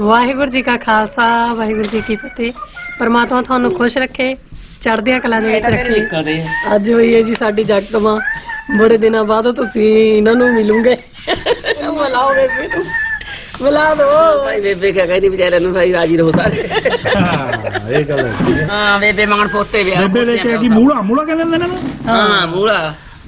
ਵਾਹਿਗੁਰੂ ਜੀ ਕਾ ਖਾਲਸਾ ਵਾਹਿਗੁਰੂ ਜੀ ਕੀ ਫਤਿਹ। ਪਰਮਾਤਮਾ ਤੁਹਾਨੂੰ ਖੁਸ਼ ਰੱਖੇ ਚੜ੍ਹਦੀਆਂ ਕਲਾ ਦੇ ਵਿੱਚ ਰੱਖੇ। ਅੱਜ ਹੋਈ ਹੈ ਜੀ ਸਾਡੀ ਜਗਤਮਾ ਬੜੇ ਦਿਨਾਂ ਬਾਅਦ ਤੁਸੀਂ ਇਹਨਾਂ ਨੂੰ ਮਿਲੂਗੇ। ਬੁਲਾਓ ਬੇਬੇ ਨੂੰ ਬੁਲਾ ਦੋ। ਭਾਈ ਬੇਬੇ ਕਿਆ ਕਹਿੰਦੀ ਵਿਚਾਰੇ ਨੂੰ ਭਾਈ ਰਾਜੀ ਰਹੋ ਸਾਰੇ। ਹਾਂ ਇਹ ਗੱਲ ਹੈ। ਹਾਂ ਬੇਬੇ ਮੰਗਣ ਪੋਤੇ ਵਿਆਹ ਬੇਬੇ ਕੇ ਮੂਲਾ ਮੂਲਾ ਕਹਿੰਦੇ ਨੇ ਇਹਨੂੰ ਹਾਂ ਮੂਲਾ।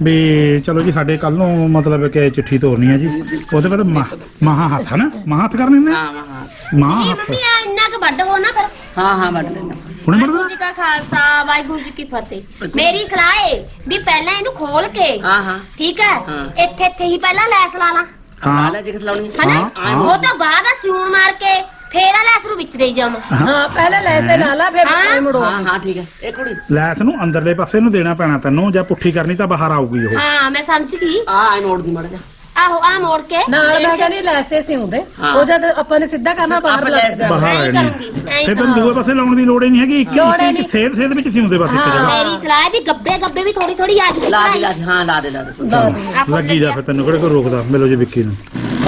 ਵੀ ਚਲੋ ਜੀ ਸਾਡੇ ਕੱਲ ਨੂੰ ਮਤਲਬ ਕਿ ਚਿੱਠੀ ਤੋਰਨੀ ਹੈ ਜੀ। ਉਹਦੇ ਬਾਅਦ ਮਾ- ਮਹਾ ਹੱਥ ਹੈ ਨਾ? ਮਹਾ ਹੱਥ ਕਰਨੇ ਨੇ ਹਾਂ ਹਾਂ ਮਹਾ ਹੱਥ। ਮੰਮੀ ਆ ਇੰਨਾ ਕੁ ਵੱਡ ਹੋ ਨਾ ਫਿਰ। ਹਾਂ ਹਾਂ ਵੱਢ ਲੈਣਾ ਹੁਣੇ ਵਾਹਿਗੁਰੂ ਜੀ ਕਾ ਖਾਲਸਾ ਵਾਹਿਗੁਰੂ ਜੀ ਕੀ ਫਤਿਹ। ਮੇਰੀ ਸਲਾਹ ਏ ਵੀ ਪਹਿਲਾਂ ਇਹਨੂੰ ਖੋਲ ਕੇ ਹਾਂ ਹਾਂ। ਠੀਕ ਹੈ? ਹਾਂ। ਇੱਥੇ ਇੱਥੇ ਹੀ ਪਹਿਲਾਂ ਲੈਸ ਲਾ ਲਾ। ਹਾਂ ਲੈ ਜਿਕ ਲਾਉਣੀ ਹਨਾ? ਹਾਂ, ਹਾਂ। ਉਹ ਤੋਂ ਬਾਅਦ ਆ ਸਿਉਣ ਮਾਰ ਕੇ ਫੇਰ ਆ ਲੈਸ ਨੂੰ ਵਿੱਚ ਦੇਈ ਜਾਵਾਂ ਹਾਂ। ਪਹਿਲੇ ਲੈ ਤੇ ਲਾ ਲਾ ਫਿਰ ਹਾਂ। ਪਿੱਛੇ ਮੁੜੋ। ਹਾਂ ਹਾਂ ਠੀਕ ਹੈ। ਇਹ ਕੁੜੀ। ਲੈਸ ਨੂੰ ਅੰਦਰਲੇ ਪਾਸੇ ਨੂੰ ਦੇਣਾ ਪੈਣਾ ਤੈਨੂੰ ਜਾਂ ਪੁੱਠੀ ਕਰਨੀ ਤਾਂ ਬਾਹਰ ਆਊਗੀ ਉਹ। ਹਾਂ ਮੈਂ ਸਮਝ ਗਈ। ਆ ਆਈ ਮੋੜ ਦੀ ਮੜ ਜਾ। ਆਹੋ ਆ ਮੋੜ ਕੇ। ਨਾਲ ਮੈਂ ਕਹਿੰਦੀ ਲੈਸੇ ਸਿਉਂਦੇ ਹਾਂ। ਉਹ ਜਦ ਆਪਾਂ ਨੇ ਸਿੱਧਾ ਕਰਨਾ ਬਾਹਰ ਆਪਾਂ ਲੱਗ ਲੈਸ ਬਾਹਰ ਐਂ ਆਣੀ ਕਰੂੰਗੀ, ਐਂ ਫਿਰ ਤੈਨੂੰ। ਦੂਏ ਪਾਸੇ ਲਾਉਣ ਦੀ ਲੋੜ ਹੀ ਨਹੀਂ ਹੈਗੀ। ਇੱਕ ਲੋੜ ਹੀ ਇੱਕ ਨਹੀਂ। ਸੇਧ ਸੇਧ ਵਿੱਚ ਸਿਉਂਦੇ ਬਸ ਇੱਕ ਹਾਂ। ਜਗ੍ਹਾ ਮੇਰੀ ਸਲਾਹ ਵੀ ਗੱਬੇ ਗੱਬੇ ਵੀ ਥੋੜੀ ਥੋੜੀ ਆ ਲਾ ਦੇ ਲਾ ਦੇ ਹਾਂ ਲਾ ਦੇ ਲਾ ਦੇ। ਲੱਗੀ ਜਾ ਫਿਰ ਤੈਨੂੰ ਕਿਹੜੇ ਕੋਈ ਰੋਕਦਾ। ਮਿਲੋ ਜੀ ਵਿੱਕੀ ਨੂੰ।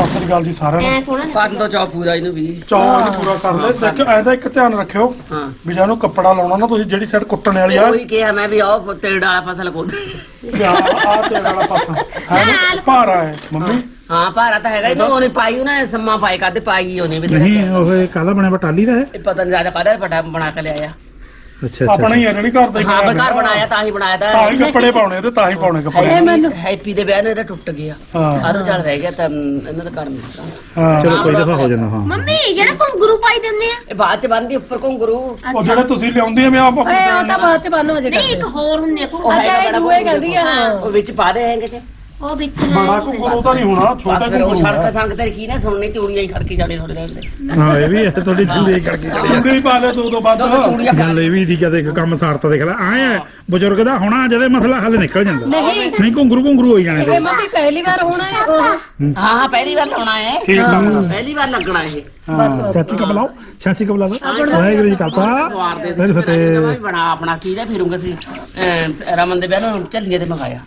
ਸਤਿ ਸ੍ਰੀ ਅਕਾਲ ਜੀ ਸਾਰਿਆਂ ਐ ਨੂੰ। ਕੰਨ ਤੋਂ ਚੌ ਪੂਰਾ ਇਹਨੂੰ ਵੀ। ਚੌਲ ਪੂਰਾ ਕਰ ਲੈ। ਦੇਖੋ ਐਦਾ ਇੱਕ ਧਿਆਨ ਰੱਖਿਓ ਹਾਂ। ਵੀ ਜਦੋਂ ਕੱਪੜਾ ਲਾਉਣਾ ਨਾ ਤੁਸੀਂ ਜਿਹੜੀ ਸਾਈਡ ਕੁੱਟਣ ਵਾਲੀ ਆ। ਉਹੀ ਕਿਹਾ ਮੈਂ ਵੀ ਆਹ ਤੇੜ ਵਾਲਾ ਫਸਲ ਕੋਲ। ਆ ਤੇਰੇ ਵਾਲਾ ਪਾਸਾ ਹੈ ਨਾ? ਭਾਰਾ ਹੈ ਮੰਮੀ। ਹਾਂ ਭਾਰਾ ਤਾਂ ਹੈਗਾ ਹੀ ਤਾਂ ਉਹਨੇ ਪਾਈ ਉਹਨੇ ਸੰਮਾ ਪਾਈ ਕਾਦੇ ਪਾਈ ਉਹਨੇ ਵੀ ਨਹੀਂ ਉਹ ਕਾਹਦਾ ਬਣਿਆ ਬਟਾਲੀ ਦਾ ਹੈ। ਇਹ ਪਤਾ ਨਹੀਂ ਰਾਜਾ ਕਾਹਦਾ ਪਟਾ ਬਣਾ ਕੇ ਲਿਆਇਆ। ਅੱਛਾ ਆਪਣਾ ਹੀ ਹੈ ਜਿਹੜੀ ਘਰ ਦਾ ਹੀ ਹਾਂ ਘਰ ਬਣਾਇਆ ਤਾਂ ਹੀ ਬਣਾਇਆ ਤਾਂ ਤਾਂ ਹੀ ਕੱਪੜੇ ਪਾਉਣੇ ਤੇ ਤਾਂ ਹੀ ਪਾਉਣੇ ਕੱਪੜੇ। ਹੈਪੀ ਦੇ ਵਿਆਹ ਨੂੰ ਇਹਦਾ ਟੁੱਟ ਗਿਆ। ਹਾਂ। ਆਰੋ ਚੱਲ ਰਹਿ ਗਿਆ ਤਾਂ ਇਹਨਾਂ ਦਾ ਘਰ ਮਿਲਦਾ ਹਾਂ। ਚਲੋ ਕੋਈ ਦਫਾ ਹੋ ਜਾਂਦਾ ਹਾਂ। ਮੰਮੀ ਜਿਹੜਾ ਕੋਲ ਗੁਰੂ ਪਾਈ ਦਿੰਦੇ ਆ। ਇਹ ਬਾਅਦ ਚ ਬੰਦੀ ਉੱਪਰ ਘੁੰਗਰੂ ਉਹ ਜਿਹੜੇ ਤੁਸੀਂ ਲਿਆਉਂਦੇ ਆ ਮੈਂ ਆਪ ਉਹ ਤਾਂ ਬਾਅਦ ਚ ਬੰਨ ਹੋ ਨਹੀਂ ਜਾਏਗਾ ਇੱਕ ਹੋਰ ਹੁੰਦੇ ਉਹ ਕੋਲ ਅੱਛਾ ਹੈਗਾ ਇਹ ਦੂਏ। ਕਹਿੰਦੀ ਆ ਉਹ ਵਿੱਚ ਪਾ ਦੇ ਹੈਗੇ ਤੇ। ਉਹ ਵਿੱਚ ਬੜਾ ਘੁੰਗਰੂ ਤਾਂ ਨਹੀਂ ਹੋਣਾ ਛੋਟਾ ਬਸ ਫਿਰ ਉਹ ਘੁੰਗਰੂ ਸੜਕ ਹੈ ਸੰਗ ਤੇ ਕੀ ਨੇ ਸੁਣਨੀ ਚੂੜੀਆਂ ਹੀ ਖੜਕੀ ਜਾਣੇ ਥੋੜੇ ਰਹਿੰਦੇ ਹਾਂ ਇਹ ਵੀ ਹੈ। ਤੁਹਾਡੀ ਝੰਡੇ ਕਰਕੇ ਚੁੰਗੀ ਪਾ ਲੈ ਦੋ ਦੋ ਵੱਧ। ਦੋ ਚੂੜੀਆਂ ਗੱਲ ਇਹ ਵੀ ਠੀਕ ਹੈ ਦੇਖ ਕੰਮ ਸਾਰਤਾ ਦੇਖ ਲੈ ਆਏ ਆ ਬਜ਼ੁਰਗ ਦਾ ਹੋਣਾ ਜਦੇ ਮਸਲਾ ਹੱਲ ਨਿਕਲ ਜਾਂਦਾ। ਨਹੀਂ। ਨਹੀਂ ਘੁੰਗਰੂ ਘੁੰਗਰੂ ਹੋਈ ਜਾਣੇ ਇਹ ਤੇ ਮੰਮੀ ਪਹਿਲੀ ਵਾਰ ਹੋਣਾ ਹੈ ਉਹ ਹਾਂ। ਹਾਂ ਪਹਿਲੀ ਵਾਰ ਲਾਉਣਾ ਹੈ। ਠੀਕ ਪਹਿਲੀ ਵਾਰ ਲੱਗਣਾ ਇਹ। ਹਾਂ ਚਾਚੀ ਕਾ ਬੁਲਾਓ ਚਾਚੀ ਕਾ ਬੁਲਾ ਵਾਹਿਗੁਰੂ ਜੀ ਕਾ ਸਵਾਰ ਦੇ ਖਾਲਸਾ ਵੀ ਫਤਿਹ ਬਣਾ ਆਪਣਾ ਕੀ ਦੇ ਫਿਰੂੰਗਾ ਸੀ ਰਮਨ ਦੇ ਵਿਆਹ ਨੂੰ ਝੱਲੀਏ ਤੇ ਮੰਗਾਇਆ।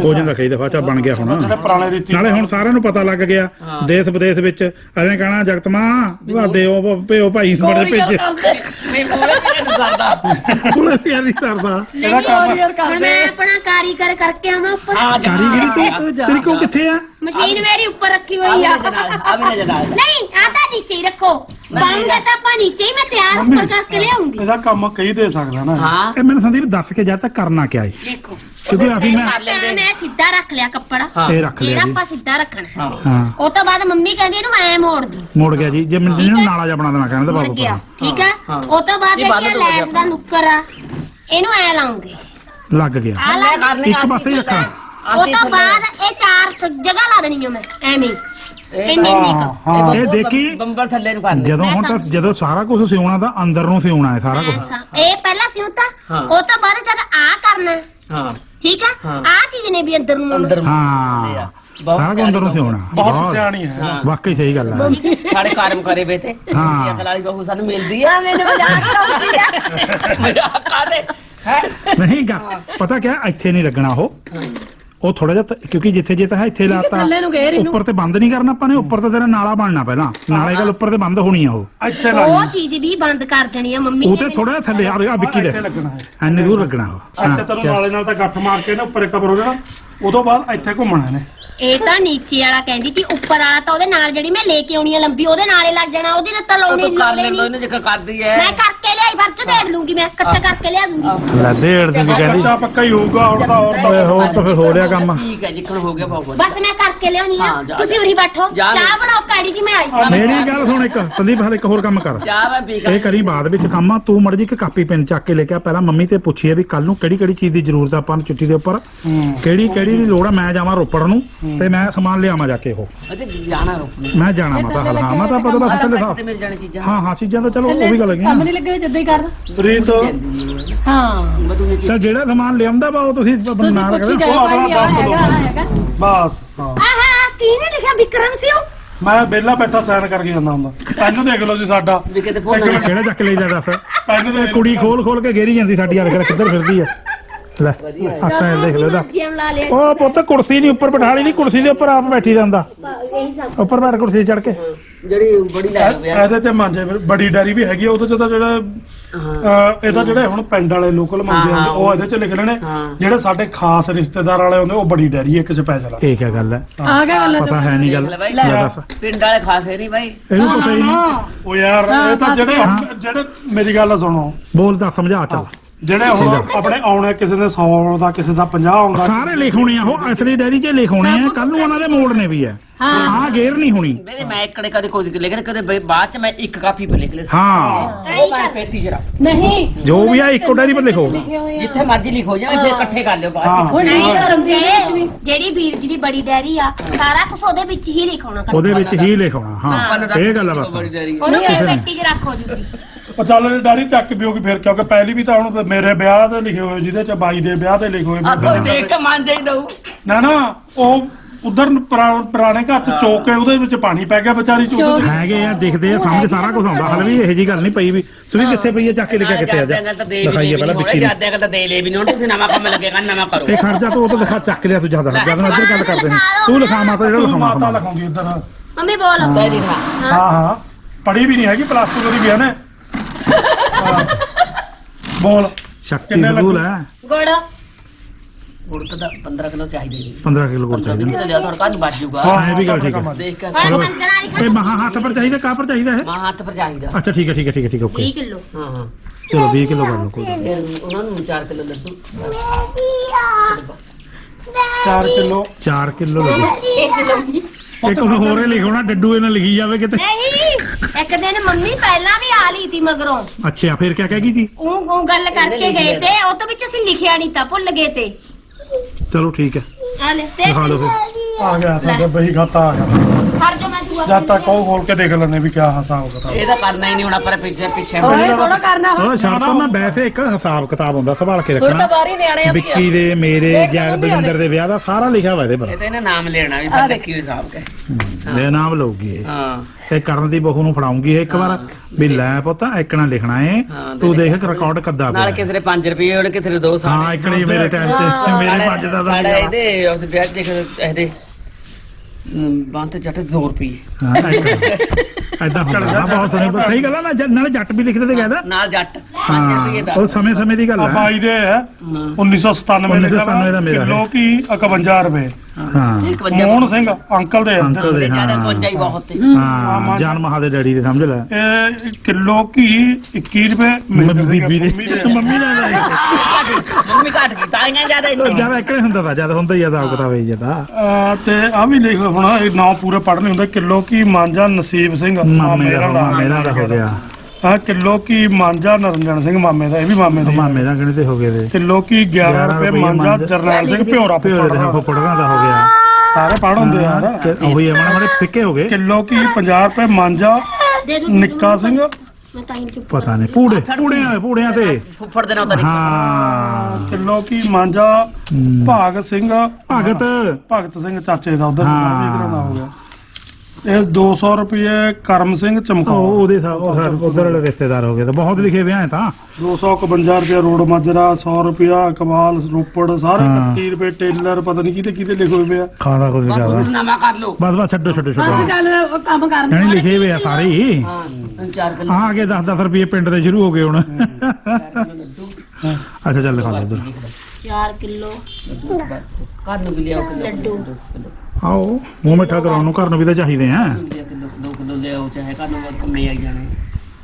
ਹੋ ਜਾਂਦਾ ਕਈ ਦਫਾ ਚਾ ਬਣ ਗਿਆ ਹੁਣ। ਜਿਹੜੇ ਪੁਰਾਣੇ ਰੀਤੀ ਨਾਲੇ ਹੁਣ ਸਾਰਿਆਂ ਨੂੰ ਪਤਾ ਲੱਗ ਗਿਆ। ਦੇਸ਼ ਵਿਦੇਸ਼ ਵਿੱਚ ਅਰੇ ਕਹਣਾ ਜਗਤਮਾ ਵਾਦੇ ਉਹ ਪਿਓ ਭਾਈ ਬੜੇ ਭੇਜੇ। ਨਹੀਂ ਮੋਲੇ ਤੇ ਨਹੀਂ ਸਰਦਾ ਇਹਦਾ ਕੰਮ ਹੁਣ ਮੈਂ ਆਪਣਾ ਕਾਰੀਗਰ ਕਰਕੇ ਆਵਾਂ ਉੱਪਰ। ਹਾਂ ਕਾਰੀਗਰੀ ਤੂੰ ਤੇਰੀ ਕੋ ਕਿੱਥੇ ਆ? ਮਸ਼ੀਨ ਮੇਰੀ ਉੱਪਰ ਰੱਖੀ ਹੋਈ ਆ। ਨਹੀਂ ਆ ਤਾਂ ਨੀਚੇ ਹੀ ਰੱਖੋ। ਪਾਉਂਗਾ ਤਾਂ ਆਪਾਂ ਨੀਚੇ ਹੀ ਮੈਂ ਮੰਮੀ। ਲਿਆਉਂਗੀ। ਇਹਦਾ ਕੰਮ ਕਈ ਦੇ ਸਕਦਾ ਨਾ ਹਾਂ। ਇਹ ਮੈਨੂੰ ਸੰਦੀਪ ਦੱਸ ਕੇ ਜਾ ਤੱਕ ਕਰਨਾ ਕਿਆ ਹੈ ਦੇਖੋ ਕਿਉਂਕਿ ਆਫੀ ਮੈਂ ਕਰ ਲੈਂਦੇ। ਮੈਂ ਸਿੱਧਾ ਰੱਖ ਲਿਆ ਕੱਪੜਾ। ਹਾਂ। ਇਹ ਰੱਖ ਜਿਹੜਾ ਲਿਆ ਜੀ। ਆਪਾਂ ਸਿੱਧਾ ਰੱਖਣਾ ਹਾਂ। ਹਾਂ। ਉਹ ਤੋਂ ਬਾਅਦ ਮੰਮੀ ਕਹਿੰਦੀ ਇਹਨੂੰ ਐ ਮੋੜ ਦੀ। ਮੁੜ ਗਿਆ ਜੀ। ਜੇ ਮੈਨੂੰ ਜਿਹਨੂੰ ਨਾਲਾ ਜਾ ਬਣਾ ਦੇਣਾ ਕਹਿੰਦਾ ਮੁੜ ਬਾਬੂ ਗਿਆ। ਠੀਕ ਹੈ? ਹਾਂ। ਉਹ ਤੋਂ ਬਾਅਦ ਇਹ ਜਿਹੜੀ ਲੈਸ ਦਾ ਨੁੱਕਰ ਆ ਇਹਨੂੰ ਐ ਲਾਉਂਗੇ। ਲੱਗ ਗਿਆ। ਆ। ਲਾ ਇੱਕ ਪਾਸੇ ਹੀ ਰੱਖਣਾ। ਉਹ ਤੋਂ ਬਾਅਦ ਇਹ ਚਾਰ ਸ- ਜਗ੍ਹਾ ਲਾ ਦੇਣੀ ਆ ਮੈਂ। ਐਵੇਂ। ਹੀ। ਹਾਂ ਇਹ ਦੇਖੀ? ਬੰਬਲ ਥੱਲੇ ਨੂੰ ਕਰ ਲੈ ਜਦੋਂ ਹੁਣ ਤਾਂ ਜਦੋਂ ਸਾਰਾ ਕੁਝ ਸਿਉਣਾ ਤਾਂ ਅੰਦਰ ਨੂੰ ਸਿਉਣਾ ਹੈ ਸਾਰਾ ਕੁਝ। ਇਹ ਪਹਿਲਾਂ ਸਿਉਂਤਾ। ਉਹ ਤੋਂ ਬਾਅਦ ਜਦ ਆ ਕਰਨਾ ਹਾਂ। ਠੀਕ ਹੈ। ਆ ਚੀਜ਼ ਨੇ ਵੀ ਅੰਦਰ ਨੂੰ। ਅੰਦਰ ਹਾਂ। ਸਾਰਾ ਕੁਝ ਅੰਦਰ ਨੂੰ ਸਿਉਣਾ। ਬਹੁਤ ਸਿਆਣੀ ਹੈ। ਵਾਕਈ ਸਹੀ ਗੱਲ ਹੈ। ਸਾਡੇ ਕਾਰਮ ਕਰੇ ਬੇਟੇ। ਹਾਂ। ਅਕਲ ਵਾਲੀ ਬਹੂ ਸਾਨੂੰ ਮਿਲਦੀ ਆ। ਆ ਮੈਨੂੰ ਮਜ਼ਾਕ ਲਾਉਂਦੀ ਆ। ਮਜ਼ਾਕ ਕਾਦੇ ਹੈ? ਨਹੀਂ ਗਾ ਪਤਾ ਕਿਆ? ਇੱਥੇ ਨਹੀਂ ਲੱਗਣਾ ਉਹ। ਉਹ ਥੋੜਾ ਜਿਹਾ ਤ- ਕਿਉਂਕਿ ਜਿੱਥੇ ਜਿੱਥੇ ਹੈ ਇੱਥੇ ਲਾਤਾ। ਥੱਲੇ ਨੂੰ ਘੇਰ ਇਹਨੂੰ। ਉੱਪਰ ਤੇ ਬੰਦ ਨਹੀਂ ਕਰਨਾ ਆਪਾਂ ਨੇ ਉੱਪਰ ਤੇ ਤੇਰਾ ਨਾਲਾ ਬਣਨਾ ਪਹਿਲਾਂ। ਨਾਲੇ ਗੱਲ ਉੱਪਰ ਤੇ ਬੰਦ ਹੋਣੀ ਆ ਉਹ। ਇੱਥੇ ਉਹ ਚੀਜ਼ ਵੀ ਬੰਦ ਕਰ ਦੇਣੀ ਆ ਮੰਮੀ ਉਹ ਤੇ ਥੋੜਾ ਜਿਹਾ ਥੱਲੇ ਆ ਆ ਵਿੱਕੀ ਦੇ। ਇੱਥੇ ਲੱਗਣਾ ਹੈ। ਐਨੇ ਦੂਰ ਲੱਗਣਾ ਉਹ। ਇੱਥੇ ਤੈਨੂੰ ਨਾਲੇ ਨਾਲ ਤਾਂ ਗੱਠ ਮਾਰ ਕੇ ਨਾ ਉੱਪਰ ਕਵਰ ਹੋ ਜਾਣਾ। ਉਦੋਂ ਬਾਅਦ ਇੱਥੇ ਘੁੰਮਣਾ ਇਹਨੇ। ਇਹ ਤਾਂ ਨੀਚੇ ਵਾਲਾ ਕਹਿੰਦੀ ਸੀ ਉੱਪਰ ਵਾਲਾ ਤਾਂ ਉਹਦੇ ਨਾਲ ਜਿਹੜੀ ਮੈਂ ਲੈ ਕੇ ਆਉਣੀ ਆ ਲੰਬੀ ਉਹਦੇ ਨਾਲ ਹੀ ਲੱਗ ਜਾਣਾ ਉਹਦੀ ਨਾਲ ਤਾਂ ਲਾਉਣੀ ਤੂੰ ਕਰ ਲਾਉਣੀ ਲੈ ਲੋ ਨਹੀਂ। ਇਹਨੇ ਜਿਕਰ ਕਰਦੀ ਹੈ ਮੈਂ ਕਰਕੇ ਲਿਆਈ ਫਰਚ ਦੇੜ ਲੂੰਗੀ ਮੈਂ ਕੱਚਾ ਕਰਕੇ ਲਿਆ ਦੂੰਗੀ। ਲੈ ਡੇਢ ਦਿਨ ਦੀ ਕਹਿੰਦੀ। ਕੱਚਾ ਪੱਕਾ ਹੀ ਹੋਊਗਾ ਹੁਣ ਤਾਂ ਹੋਰ ਓਏ ਹੋਰ ਤਾਂ ਫਿਰ ਹੋ ਰਿਹਾ ਕੰਮ। ਠੀਕ ਹੈ ਜਿੱਕਣ ਹੋ ਗਿਆ ਬਹੁਤ ਬਸ ਮੈਂ ਕਰਕੇ ਲਿਆਉਣੀ ਆ। ਹਾਂ, ਜਾ, ਤੁਸੀਂ। ਉਰੀ ਬੈਠੋ। ਜਾ ਲੈ। ਚਾਹ ਬਣਾਓ ਕਾੜੀ ਜੀ ਮੈਂ ਆਈ। ਮੇਰੀ ਗੱਲ ਸੁਣ ਇੱਕ ਸੰਦੀਪ ਹਲ ਇੱਕ ਹੋਰ ਕੰਮ ਕਰ। ਚਾਹ ਮੈਂ ਪੀ ਕੇ ਇਹ ਕਰੀ ਬਾਅਦ ਵਿੱਚ ਕੰਮ ਆ ਤੂੰ ਮੜ ਜੀ ਇੱਕ ਕਾਪੀ ਪੈਨ ਚੱਕ ਕੇ ਲੈ ਕੇ ਆ। ਪਹਿਲਾਂ ਮੰਮੀ ਤੇ ਪੁੱਛੀਏ ਵੀ ਕੱਲ ਨੂੰ ਕਿਹੜੀ ਕਿਹੜੀ ਚੀਜ਼ ਦੀ ਜ਼ਰੂਰਤ ਆ ਆਪਾਂ ਨੂੰ ਚਿੱਠੀ ਦੇ ਉੱਪਰ। ਹੂੰ। ਕਿਹੜੀ ਕਿਹੜੀ ਦੀ ਲੋੜ ਆ ਮੈਂ ਜਾਵਾਂ ਰੋਪੜ ਨੂੰ। ਤੇ ਮੈਂ ਸਮਾਨ ਲਿਆਵਾਂ ਜਾ ਕੇ ਉਹ। ਅਤੇ ਜਾਣਾ ਰੁਕਣੇ ਮੈਂ ਜਾਣਾ ਮਾਤਾ ਹਲ ਹਾਂ ਮੈਂ ਤਾਂ ਪਤਾ ਬਸ ਥੱਲੇ ਤੇ ਮਿਲ ਜਾਣੀ ਚੀਜ਼ਾਂ। ਹਾਂ ਹਾਂ ਚੀਜ਼ਾਂ ਤਾਂ ਚਲੋ ਉਹ ਵੀ ਗੱਲ ਹੈਗੀ ਕੰਮ ਨਹੀਂ ਲੱਗੇ ਜਿੱਦਾਂ ਹੀ ਕਰਦਾ ਰੀਤ ਹਾਂ। ਚੀਜ਼ ਤਾਂ ਜਿਹੜਾ ਸਮਾਨ ਲਿਆਉਂਦਾ ਵਾ ਉਹ ਤੁਸੀਂ ਕਰੋ ਜਾਓ ਉਹ ਆਪਣਾ ਦੱਸ ਹੈਗਾ ਬਸ ਹਾਂ। ਆਹਾ ਕਿਹਨੇ ਲਿਖਿਆ? ਵਿਕਰਮ ਸਿਓ ਮੈਂ ਵਿਹਲਾ ਬੈਠਾ ਸਾਈਨ ਕਰਕੇ ਜਾਂਦਾ ਹੁੰਦਾ। ਪੈਨ ਦੇਖ ਲਓ ਜੀ ਸਾਡਾ। ਵੀ ਕਿਹੜਾ ਚੱਕ ਲਈ ਜਾ ਦੱਸ ਦੇ ਕੁੜੀ ਖੋਲ ਖੋਲ ਕੇ ਗੇਰੀ ਜਾਂਦੀ ਸਾਡੀ ਯਾਰ ਕਿੱਧਰ ਫਿਰਦੀ ਆ? ਲੈ ਆ ਸਟਾਈਲ ਦੇਖ ਲਓ ਇਹਦਾ। ਜੀਮ ਲਾ ਲਿਆ ਉਹ ਪੁੱਤ ਕੁਰਸੀ ਨਹੀਂ ਉੱਪਰ ਬਿਠਾ ਲਈ ਨਹੀਂ ਕੁਰਸੀ ਦੇ ਉੱਪਰ ਆਪ ਬੈਠੀ ਜਾਂਦਾ। ਇਹੀ ਸਭ ਉੱਪਰ ਬੈਠ ਕੁਰਸੀ ਚੜ ਕੇ। ਜਿਹੜੀ ਬੜੀ ਲੈ ਇਹਦੇ ਤੇ ਮਾਂਜੇ ਫਿਰ ਬੜੀ ਡੈਰੀ ਵੀ ਹੈਗੀ ਆ ਉਹਦੇ ਚ ਤਾਂ ਜਿਹੜਾ ਅਹ, ਇਹਦਾ ਜਿਹੜੇ ਹੁਣ ਪਿੰਡ ਵਾਲੇ ਲੋਕਲ ਹਾਂ, ਹੁੰਦੇ ਉਹ ਇਹਦੇ ਚ ਲਿਖ ਲੈਣੇ। ਹਾਂ। ਜਿਹੜੇ ਸਾਡੇ ਖਾਸ ਰਿਸ਼ਤੇਦਾਰ ਵਾਲੇ ਹੁੰਦੇ ਉਹ ਬੜੀ ਡੈਰੀ ਇੱਕ ਸਪੈਸ਼ਲ ਆ ਇਹ ਕੀ ਗੱਲ ਹੈ। ਆ ਗਿਆ ਗੱਲ ਪਤਾ ਹੈ ਨਹੀਂ ਗੱਲ। ਦੇਖ ਲੈ। ਬਾਈ। ਲੈ ਦੱਸ। ਪਿੰਡ ਵਾਲੇ ਖਾਸੇ ਨਹੀਂ ਬਾਈ। ਇਹਨੂੰ ਪਤਾ ਹੀ ਨਹੀਂ। ਉਹ ਯਾਰ ਇਹ ਤਾਂ ਜਿਹੜੇ। ਜਿਹੜੇ ਮੇਰੀ ਗੱਲ ਸੁਣੋ। ਬੋਲ ਦੱਸ ਸਮਝਾ ਚੱਲ। ਜਿਹੜੇ ਹੁਣ ਆਪਣੇ ਆਉਣੇ ਕਿਸੇ ਦੇ 100 ਆਉਂਦਾ ਕਿਸੇ ਦਾ 50 ਆਉਂਦਾ। ਸਾਰੇ ਲਿਖਾਉਣੇ ਆ ਉਹ ਅਸਲੀ ਡੈਰੀ 'ਚ ਲਿਖਾਉਣੇ ਆ ਕੱਲ ਨੂੰ ਉਹਨਾਂ ਦੇ ਮੋੜਨੇ ਵੀ ਆ। ਹਾਂ। ਗੇਰ ਨਹੀਂ ਹੋਣੀ। ਮੇਰੇ ਮੈਂ ਇਕੜੇ ਕਦੇ ਕੋਈ ਲਿਖ ਲਿਆ ਕਦੇ ਬਾਅਦ ਚ ਮੈਂ ਇੱਕ ਕਾਪੀ ਪਰ ਲਿਖ ਲਿਆ ਹਾਂ। ਉਹ ਮੈਂ ਪੇਟੀ ਜਰਾ। ਨਹੀਂ। ਜੋ ਵੀ ਆ ਇੱਕੋ ਡੈਰੀ 'ਤੇ ਲਿਖੋ। ਜਿੱਥੇ ਮਰਜ਼ੀ ਲਿਖੋ ਜਾਂ ਫਿਰ ਇਕੱਠੇ ਕਰ ਲਿਓ ਬਾਅਦ ਚ। ਹੁਣ ਨਹੀਂ ਕਰਦੀ ਤੇ ਜਿਹੜੀ ਵੀਰ ਜੀ ਦੀ ਬੜੀ ਡੈਰੀ ਆ ਸਾਰਾ ਕੁਝ ਉਹਦੇ ਵਿੱਚ ਹੀ ਲਿਖਾਉਣਾ। ਉਹਦੇ ਵਿੱਚ ਹੀ ਲਿਖਾਉਣਾ ਹਾਂ। ਇਹ ਗੱਲ ਆ ਬਸ ਬੜੀ ਡੈਰੀ ਉਹਨੂੰ ਨੇ। ਪੇਟੀ 'ਚ ਰੱਖੋ ਜੁਦੀ ਉਹ ਚੱਲ ਡੈਰੀ ਚੱਕ ਵੀ ਹੋਗੀ ਫਿਰ ਕਿਉਂਕਿ ਪਹਿਲੀ ਵੀ ਤਾਂ ਹੁਣ ਮੇਰੇ ਵਿਆਹ ਦੇ ਲਿਖੇ ਹੋਏ ਜਿਹਦੇ ਚ ਬਾਈ ਦੇ ਵਿਆਹ ਦੇ ਲਿਖੇ ਹੋਏ ਆ ਕੋਈ ਦੇਖ ਕੇ ਮੰਨ ਜਾਈ ਦਊ। ਨਾ ਨਾ ਉਹ ਉਧਰ ਪੁਰਾਣੇ ਘਰ ਚ ਚੋਕ ਕੇ ਉਹਦੇ ਵਿੱਚ ਪਾਣੀ ਪੈ ਗਿਆ ਵਿਚਾਰੀ ਚ ਉਹਦੇ ਚ। ਹੈਗੇ ਆ ਦਿਖਦੇ ਆ ਸਮਝ ਸਾਰਾ ਕੁਝ ਆਉਂਦਾ। ਹਲ ਵੀ ਇਹੋ ਜੀ ਗੱਲ ਨਹੀਂ ਪਈ ਵੀ ਸੁਣੀ ਕਿੱਥੇ ਪਈ ਆ ਚੱਕ ਕੇ ਲਿਖਿਆ ਕਿੱਥੇ ਆ ਜਾ। ਦਿਖਾਈਏ ਪਹਿਲਾਂ ਵਿੱਕੀ ਨੂੰ। ਜਾਂਦੇ ਦੇ ਲੈ ਵੀ ਨਹੀਂ ਤੁਸੀਂ ਨਵਾਂ ਕੰਮ ਲੱਗੇਗਾ ਨਵਾਂ ਕਰੋ। ਇਹ ਖਰਚਾ ਤੋਂ ਉਹ ਤਾਂ ਲਿਖਾ ਚੱਕ ਲਿਆ ਤੂੰ ਜ਼ਿਆਦਾ ਜ਼ਿਆਦਾ ਇੱਧਰ ਗੱਲ ਕਰਦੇ ਨੇ। ਤੂੰ ਲਿਖਾ ਮਾਤਾ ਜਿਹੜਾ ਤੂੰ ਮਾਤਾ ਲਿਖਾਉਂਦੀ ਇੱਧਰ ਮੰਮੀ ਬੋਲ। ਡੈਰੀ ਹਾਂ ਹਾਂ। ਪੜੀ ਵੀ ਨਹੀਂ ਹੈਗੀ ਪਲੱਸ 2 ਦੀ ਵੀ ਹੈ ਨੇ ਹਾਂ। ਬੋਲ। ਸ਼ਕਤੀ ਕਿੰਨੇ ਲੱਗੂ? ਹੈ। ਗੁੜ। ਗੁੜ ਤਾਂ 15 ਕਿਲੋ ਚਾਹੀਦੇ ਨੇ। 15 ਕਿਲੋ ਗੁੜ 15 ਚਾਹੀਦਾ ਕਿਲੋ ਲਿਆ ਤੁਹਾਡਾ ਕੱਲ ਬਚ ਹਾਂ, ਇਹ ਵੀ ਗੱਲ ਠੀਕ ਹੈ। ਦੇਖ ਕੇ ਹੁਣ ਮੰਦਰਾਂ ਵਾਲੀ ਇਹ ਮਹਾ ਹੱਥ ਪਰ ਚਾਹੀਦਾ ਕਾ ਪਰ ਚਾਹੀਦਾ ਹੈ ਮਾਂ ਹੱਥ ਪਰ ਚਾਹੀਦਾ। ਅੱਛਾ ਠੀਕ ਹੈ ਠੀਕ ਹੈ ਠੀਕ ਹੈ ਠੀਕ ਹੈ 20 ਓਕੇ ਕਿਲੋ। ਹਾਂ ਹਾਂ। ਚਲੋ 20 ਕਿਲੋ ਕਰ ਲਓ ਕੋਈ ਗੱਲ ਨੀ। ਫਿਰ ਉਹਨਾਂ ਨੂੰ 4 ਕਿਲੋ ਲੱਡੂ 4 ਕਿਲੋ। 4 ਕਿਲੋ ਲੱਗੇ ਇੱਕ ਕਿਲੋ ਇੱਕ ਉਹ ਹੋਰੇ ਲਿਖਾਉਣਾ ਡੱਡੂ ਇਹਨਾਂ ਲਿਖੀ ਜਾਵੇ ਕਿਤੇ। ਨਹੀਂ ਇੱਕ ਦਿਨ ਮੰਮੀ ਪਹਿਲਾਂ ਵੀ ਆ ਲਈ ਸੀ ਮਗਰੋਂ। ਅੱਛਾ ਫਿਰ ਕਿਆ ਕਹਿ ਗਈ ਜੀ ਉਹ ਉਹ ਗੱਲ ਕਰਕੇ ਗਏ ਤੇ ਉਹ ਤੋਂ ਵਿੱਚ ਅਸੀਂ ਲਿਖਿਆ ਨਹੀਂ ਤਾਂ ਭੁੱਲ ਗਏ ਤੇ। ਚਲੋ ਠੀਕ ਹੈ। ਆ ਲੈ ਤੇ ਆ। ਗਿਆ ਸਾਡੇ ਬਹੀ ਖਾਤਾ ਆ ਗਿਆ। ਹਰ ਜੋ ਮੈਂ ਜਦ ਤੱਕ ਉਹ ਖੋਲ ਕੇ ਦੇਖ ਲੈਂਦੇ ਵੀ ਕਿਆ ਹਿਸਾਬ ਕਿਤਾਬ ਇਹ ਤਾਂ ਕਰਨਾ ਹੀ ਨਹੀਂ ਹੁਣ ਆਪਾਂ ਪਿੱਛੇ ਪਿੱਛੇ ਓਏ ਥੋੜਾ ਕਰਨਾ ਹੁਣ। ਉਹ ਸ਼ਰਤ ਮੈਂ ਵੈਸੇ ਇੱਕ ਹਿਸਾਬ ਕਿਤਾਬ ਹੁੰਦਾ ਸੰਭਾਲ ਕੇ ਹੁਣ ਤਾਂ ਰੱਖਣਾ ਬਾਰੀ ਨਿਆਣੇ ਆ ਵਿੱਕੀ ਦੇ ਮੇਰੇ ਮੰਮੀ ਬਲਜਿੰਦਰ ਦੇ ਵਿਆਹ ਦਾ ਸਾਰਾ ਲਿਖਿਆ ਹੋਇਆ ਇਹਦੇ ਪਰ। ਤਾਂ ਇਹਨੇ ਨਾਮ ਲੈਣਾ ਵੀ ਸਾਡੇ ਦੇਖ। ਕੀ ਹਿਸਾਬ ਕੇ। ਮੇਰੇ ਨਾਮ ਲਊਗੀ ਇਹ। ਹਾਂ। ਇਹ ਕਰਨ ਦੀ ਬਹੂ ਨੂੰ ਫੜਾਉਂਗੀ ਇਹ ਇੱਕ ਵਾਰ ਵੀ ਲੈ ਪੁੱਤ ਇੱਕ ਨਾ ਲਿਖਣਾ ਏ। ਹਾਂ, ਤੂੰ ਦੇਖ ਰਿਕਾਰਡ ਕੱਦਾ ਨਾਲ ਕਿਸੇ ਦੇ 5 ਰੁਪਏ ਉਹਨੇ ਕਿਸੇ ਦੇ 2 ਹਾਂ ਇੱਕ ਨੇ ਮੇਰੇ ਟਾਈਮ ਤੇ ਮੇਰੇ ਪੰਜ ਦਾ ਦਾ ਸਾਡਾ ਇਹਦੇ ਉਸ ਵਿਆਹ 'ਚ ਦੇਖ ਇਹਦੇ ਬੰਤ ਜੱਟ 2 ਰੁਪਏ ਐਦਾਂ ਹੁੰਦਾ। ਬਹੁਤ ਸੋਹਣੀ ਪਰ ਸਹੀ ਗੱਲ ਆ ਨਾ ਜ- ਨਾਲੇ ਜੱਟ ਵੀ ਲਿਖਦੇ ਤੇ ਕਹਿੰਦਾ। ਨਾਲ ਜੱਟ। 5 ਰੁਪਏ ਹਾਂ ਉਹ ਸਮੇਂ ਸਮੇਂ ਦੀ ਗੱਲ ਆ। ਹੈ। ਬਾਈ ਦੇ ਹੈ ਹਾਂ 1997 ਲਿਖਿਆ 1997 ਦਾ ਮੇਰਾ ਹੈ। ਕਿਲੋ ਕੀ 51 ਰੁਪਏ। ਹਾਂ। ਮੋਹਨ ਸਿੰਘ ਅੰਕਲ ਦੇ ਅੰਕਲ ਅੰਦਰ ਦੇ। ਜ਼ਿਆਦਾ ਹਾਂ। ਪੰਜਾਈ ਬਹੁਤ। ਤੇ ਹਾਂ ਜਾਨ ਮਹਾ ਦੇ ਡੈਡੀ ਦੇ ਸਮਝ ਲੈ। ਇਹ ਕਿਲੋ ਕੀ 21 ਰੁਪਏ ਮੰਮੀ ਬੀਬੀ ਦੇ। ਮੰਮੀ ਦੇ। ਮੰਮੀ ਨੇ ਮੰਮੀ ਘਟ ਗਈ ਤਾਂ ਹੀ ਜ਼ਿਆਦਾ ਇੰਨੀ ਜ਼ਿਆਦਾ ਇੱਕ ਨੇ ਹੁੰਦਾ ਤਾਂ ਜ਼ਿਆਦਾ ਹੁੰਦਾ ਹੀ ਜ਼ਿਆਦਾ ਕਿਤਾਬ ਇਹ ਜ਼ਿਆਦਾ ਅਹ ਤੇ ਆ ਵੀ ਲਿਖ ਹੁਣ ਇਹ ਨਾਂ ਪੂਰੇ ਪੜ੍ਹਨੇ ਹੁੰਦੇ ਕਿਲੋ ਕੀ ਮਾਂਜਾ ਨਸੀਬ ਸਿੰਘ। ਮਾਮੇ ਦਾ ਮਾਮੇ ਦਾ ਹੋ ਗਿਆ। ਆ ਕਿਲੋ ਕੀ ਮਾਂਜਾ ਨਰਨਜਨ ਸਿੰਘ ਮਾਮੇ ਦਾ ਇਹ ਵੀ ਮਾਮੇ ਦਾ ਹੀ। ਮਾਮੇ ਦਾ ਗਣਿਤ ਹੋ ਗਏ ਦੇ? ਕਿਲੋ ਕੀ 11 ਰੁਪਏ ਮਾਂਜਾ ਜਰਨੈਲ ਸਿੰਘ ਭਿਓਰਾ ਪਿਓ ਦੇ ਫੁੱਫੜ ਫੁੱਫੜਾਂ ਦਾ ਹੋ ਗਿਆ। ਸਾਰੇ ਪੜ੍ਹ ਹੁੰਦੇ ਯਾਰ ਤੇ ਉਹੀ ਆ ਮਾੜੇ ਮਾੜੇ ਫਿੱਕੇ ਹੋ ਗਏ। ਕਿਲੋ ਕੀ 50 ਰੁਪਏ ਮਾਂਜਾ ਨਿੱਕਾ ਸਿੰਘ। ਮੈਂ ਤਾਂ ਹੀ ਚੁੱਪ ਪਤਾ ਨਹੀਂ ਪੂੜੇ ਪੂੜਿਆਂ ਪੂੜਿਆਂ ਤੇ। ਫੁੱਫੜ ਦੇ ਨਾਲ ਤਾਂ ਹਾਂ। ਕਿਲੋ ਕੀ ਮਾਂਜਾ ਹਮ। ਭਾਗ ਸਿੰਘ। ਭਗਤ। ਭਗਤ ਸਿੰਘ ਚਾਚੇ ਦਾ ਉਧਰ ਹਾਂ। ਦਾ ਹੋ ਗਿਆ। ਇਹ 200 ਰੁਪਏ ਕਰਮ ਸਿੰਘ ਉਹ ਚਮਕੌਰ ਉਹਦੇ ਸਾਹ ਉਧਰ ਵਾਲੇ ਰਿਸ਼ਤੇਦਾਰ ਹੋ ਗਏ ਤਾਂ ਬਹੁਤ ਲਿਖੇ ਵਿਆਹ ਤਾਂ। 251 ਰੁਪਏ ਰੋਡ ਮਾਜਰਾ 100 ਰੁਪਿਆ ਕਮਾਲ ਰੋਪੜ ਸਾਰੇ ਹਾਂ। 31 ਰੁਪਏ ਟੇਲਰ ਪਤਾ ਨਹੀਂ ਕਿਤੇ ਕਿਤੇ ਲਿਖੇ ਹੋਏ ਆ। ਖਾਣਾ ਕੁਝ ਬਸ ਕਰ ਲਓ। ਬਸ ਬਸ ਛੱਡੋ ਛੱਡੋ ਛੱਡੋ। ਉਹ ਕੰਮ ਕਰਨ ਯਾਨੀ ਲਿਖੇ ਹੋਏ ਆ ਸਾਰੇ ਹੀ। ਹਾਂ ਤਿੰਨ ਚਾਰ ਕਿਲੋ। ਆ ਕੇ 10 10 ਰੁਪਏ ਪਿੰਡ ਦੇ ਸ਼ੁਰੂ ਹੋ ਗਏ ਹੁਣ। ਅੱਛਾ ਚੱਲ ਲਿਖਾ ਲਓ ਉਧਰ। 4 ਕਿਲੋ। ਘਰ ਨੂੰ ਵੀ ਲਿਆਓ ਕਿਲੋ ਲੱਡੂ। ਆਓ ਮੂੰਹ ਮਿੱਠਾ ਕਰਾਉਣ ਨੂੰ ਘਰ ਨੂੰ ਵੀ ਤਾਂ ਚਾਹੀਦੇ ਆ। ਕਿਲੋ 2 ਕਿਲੋ ਲਿਆਓ ਚਾਹੇ ਘਰ ਨੂੰ ਕੰਮੇ ਆਈ ਜਾਣੇ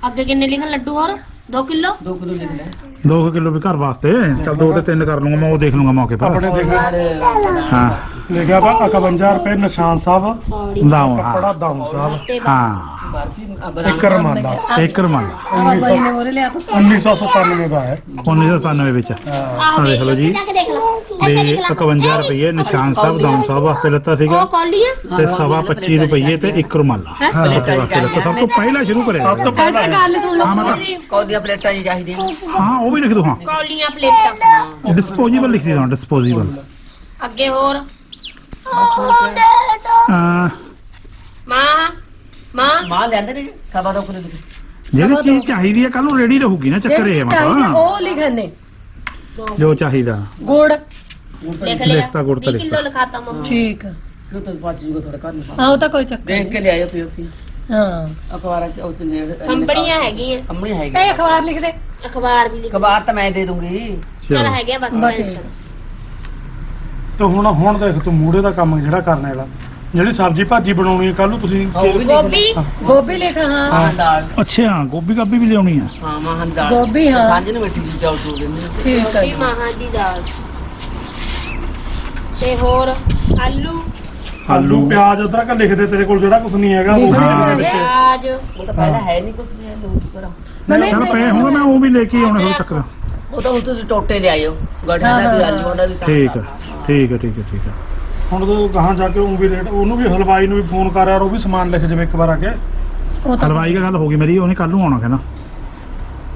ਅੱਗੇ ਕਿੰਨੇ ਲਿਖਣ ਲੱਡੂ ਹੋਰ? 2 ਕਿਲੋ? 2 ਕਿਲੋ ਲਿਖ ਲੈ। 2 ਕਿਲੋ ਵੀ ਘਰ ਵਾਸਤੇ। ਚੱਲ ਦੋ ਤੇ ਤਿੰਨ ਕਰ ਲੂੰਗਾ ਮੈਂ ਉਹ ਦੇਖ ਲੂੰਗਾ ਮੌਕੇ ਪਰ। ਆਪਣੇ ਦੇਖ ਹਾਂ। ਲਿਖਿਆ ਵਾ 51 ਰੁਪਏ ਨਿਸ਼ਾਨ ਸਾਹਿਬ। ਦਾਉ ਕੱਪੜਾ ਦਾਮ ਸਾਹਿਬ। ਹਾਂ। ਇੱਕ ਰਮਾਨਾ ਇੱਕ ਰਮਾਨ ਬਾਈ ਨੇ ਮੋਰੇ ਲਿਆ ਤਾਂ 1997 ਦਾ ਹੈ। 1997 ਵਿੱਚ। ਹਾਂ। ਆਹ ਦੇਖ ਲਓ ਜੀ। ਦੇ ਲਓ। 51 ਰੁਪਏ ਨਿਸ਼ਾਨ ਸਾਹਿਬ ਦਾਉ ਸਾਹਿਬ ਵਾਸਤੇ ਲੱਤਾ ਸੀਗਾ। ਉਹ ਕੌਲੀ ਆ? ਤੇ ਸਵਾ 25 ਰੁਪਏ ਤੇ ਇੱਕ ਰੁਮਾਲਾ ਹੈਂ? ਬੱਚੇ ਵਾਸਤੇ ਲੱਤਾ ਸਭ ਤੋਂ ਪਹਿਲਾਂ ਸ਼ੁਰੂ ਕਰਿਆ ਸਭ ਤੋਂ ਪਹਿਲਾਂ ਗੱਲ ਸੁਣ ਲਓ। ਹਾਂ, ਕੌਡੀਆਂ ਪਲੇਟਾਂ ਜੀ ਚਾਹੀਦੀਆਂ ਹਾਂ ਉਹ ਵੀ ਲਿਖ ਦੋ ਹਾਂ। ਕੌਲੀਆਂ ਪਲੇਟਾਂ। ਡਿਸਪੋਜ਼ੇਬਲ ਲਿਖ ਦਿਓ ਡਿਸਪੋਜ਼ੇਬਲ ਅੱਗੇ ਹੋਰ। ਮਾਂ ਮਾਂ। ਮਾਂ ਲੈਂਦੇ ਨੇ ਸਵਾ ਦੋ ਕਿਲੋ ਲਿਖ ਜਿਹੜੀ ਚੀਜ਼ ਚਾਹੀਦੀ ਹੈ ਕੱਲ ਨੂੰ ਰੈਡੀ ਰਹੂਗੀ ਨਾ ਚੱਕਰ ਇਹ ਜਿਹੜੀ ਹੈ ਚਾਹੀਦੀ ਮਤਲਬ ਉਹ ਲਿਖਣ ਨੇ ਜੋ ਚਾਹੀਦਾ। ਗੁੜ। ਲਿਖ ਲਿਆ। ਲਿਖਤਾ ਗੁੜ ਤਾਂ 20 ਕਿਲੋ ਲਿਖਤਾ। ਮੰਮੀ। ਠੀਕ। ਕਿਉਂ ਤਾਂ ਬਾਅਦ ਜੂਗਾ ਥੋੜਾ ਘਰ ਨੂੰ। ਆਹ ਉਹ ਤਾਂ ਕੋਈ ਚੱਕਰ ਦੇਖ ਕੇ ਲਿਆਇਓ ਅਸੀਂ ਹਾਂ। ਅਖਬਾਰਾਂ ਚ ਉਹ ਚ ਕੰਪਨੀਆਂ ਹੈਗੀਆਂ। ਕੰਪਨੀਆਂ ਇਹ ਹੈਗੀਆਂ ਅਖਬਾਰ ਲਿਖ ਦੇ। ਅਖਬਾਰ ਵੀ ਲਿਖ ਅਖਬਾਰ ਤਾਂ ਮੈਂ ਦੇ ਦੂੰਗੀ। ਚਲ ਹੈਗੇ ਬਸ। ਤੇ ਹੁਣ ਹੁਣ ਦੇਖ ਤੂੰ ਮੂੜੇ ਦਾ ਕੰਮ ਜਿਹੜਾ ਕਰਨੇ ਵਾਲਾ। ਜਿਹੜੀ ਸਬਜ਼ੀ ਭਾਜੀ ਬਣਾਉਣੀ ਹੈ ਕੱਲ ਨੂੰ ਤੁਸੀਂ ਹਾਂ, ਉਹ ਵੀ ਲਿਖ ਗੋਭੀ? ਲੈ। ਗੋਭੀ ਲਿਖ ਹਾਂ। ਦੀ ਦਾਲ। ਅੱਛਾ ਗੋਭੀ ਗਾਭੀ ਵੀ ਲਿਆਉਣੀ ਆ। ਹਾਂ ਮਾਹਾਂ ਦੀ ਦਾਲ। ਗੋਭੀ, ਹਾਂ। ਸਾਂਝ ਨੂੰ ਮਿੱਠੀ ਜਿਹੀ ਚੌਲ ਠੀਕ ਗੋਭੀ ਹੈ ਮਾਹਾਂ ਦੀ ਦਾਲ। ਤੇ ਹੋਰ ਆਲੂ। ਆਲੂ ਪਿਆਜ਼ ਅਦਰਕ ਲਿਖ ਦੇ ਤੇਰੇ ਕੋਲ ਜਿਹੜਾ ਕੁਝ ਨਹੀਂ ਹੈਗਾ ਉਹ ਵੀ ਲਿਖ ਦੇ ਵਿੱਚ। ਪਿਆਜ਼। ਉਹ ਤਾਂ ਪਹਿਲਾਂ ਹੈ ਨਹੀਂ ਕੁਝ ਵੀ ਲੋਟ ਕਰਾਂ ਚਲ ਪਏ ਹੋਣਗੇ ਮੈਂ ਉਹ ਵੀ ਲੈ ਕੇ ਆਉਣੇ ਥੋੜੇ ਚੱਕਰ। ਉਹ ਤਾਂ ਹੁਣ ਤੁਸੀਂ ਟੋਟੇ ਲਿਆਇਓ ਗੜ੍ਹੇ ਦਾ ਵੀ ਆਲੂ ਦਾ ਵੀ ਕੰਮ ਠੀਕ ਆ ਕਰਨਾ। ਠੀਕ ਆ ਠੀਕ ਆ ਠੀਕ ਆ। ਹੁਣ ਤੂੰ ਗਾਹਾਂ ਜਾ ਕੇ ਉਹ ਵੀ ਰੇਟ ਉਹਨੂੰ ਵੀ ਹਲਵਾਈ ਨੂੰ ਵੀ ਫੋਨ ਕਰ ਯਾਰ ਉਹ ਵੀ ਸਮਾਨ ਲਿਖ ਜਾਵੇ ਇੱਕ ਵਾਰ ਆ ਕੇ ਉਹ ਤਾਂ ਹਲਵਾਈ ਦੀ ਗੱਲ ਹੋ ਗਈ ਮੇਰੀ ਉਹਨੇ ਕੱਲ ਨੂੰ ਆਉਣਾ ਕਹਿੰਦਾ।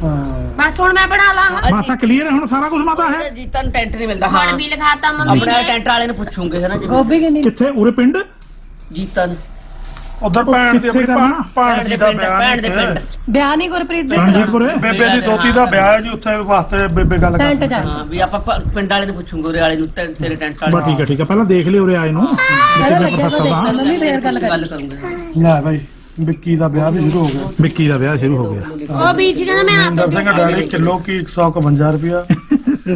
ਹਾਂ। ਬਸ ਹੁਣ ਮੈਂ ਬਣਾ ਲਾਂ ਮਾਸਾ ਕਲੀਅਰ ਹੈ ਹੁਣ ਸਾਰਾ ਕੁਝ ਮਾਤਾ ਹੈ? ਜੀਤਾਂ ਨੂੰ ਟੈਂਟ ਨਹੀਂ ਮਿਲਦਾ ਹਾਂ। ਹੁਣ ਵੀ ਲਿਖਾਤਾ ਮੰਮੀ ਆਪਣੇ ਨੇ ਟੈਂਟ ਵਾਲੇ ਨੂੰ ਪੁੱਛੂਗੇ ਹੈ ਨਾ ਜਿਵੇਂ ਗੋਭੀ ਕਿੰਨੀ ਕਿੱਥੇ ਉਰੇ ਪਿੰਡ? ਜੀਤਾਂ ਨੂੰ। ਉਧਰ ਭੈਣ ਦੀ ਆਪਣੀ? ਭੈਣ ਭੈਣ ਜੀ ਦੇ ਦਾ ਪਿੰਡ ਵਿਆਹ ਭੈਣ ਦੇ ਨੀ ਪਿੰਡ। ਇੱਥੇ। ਵਿਆਹ ਨਹੀਂ ਗੁਰਪ੍ਰੀਤ ਦੇ ਰਣਜੀਤਪੁਰੇ ਬੇਬੇ ਦੀ ਦੋਤੀ ਦਾ ਵਿਆਹ ਹੈ ਜੀ ਉੱਥੇ ਵਾਸਤੇ ਬੇਬੇ ਗੱਲ ਟੈਂਟ ਕਰ ਜਾ। ਹਾਂ ਵੀ ਆਪਾਂ ਪ- ਪਿੰਡ ਵਾਲੇ ਨੂੰ ਪੁੱਛੂਗੇ ਉਰੇ ਵਾਲੇ ਨੂੰ ਤੇ- ਤੇਰੇ ਟੈਂਟ ਵਾਲੇ ਬਸ ਠੀਕ ਠੀਕ ਆ ਪਹਿਲਾਂ ਦੇਖ ਲਿਓ ਉਰੇ ਆਏ ਨੂੰ। ਮੰਮੀ ਫੇਰ ਗੱਲ ਕਰ ਕਰੂੰਗੇ। ਲੈ ਭਾਈ ਵਿੱਕੀ ਦਾ ਵਿਆਹ ਵੀ ਸ਼ੁਰੂ ਹੋ ਗਿਆ। ਵਿੱਕੀ ਦਾ ਵਿਆਹ ਸ਼ੁਰੂ ਹੋ ਗਿਆ। ਉਹ ਬੀਜ ਕਹਿੰਦਾ ਮੈਂ ਮਹਿੰਦਰ ਆਪ ਸਿੰਘ ਡਾਲੀ ਕਿਲੋ ਕੀ 151 ਰੁਪਿਆ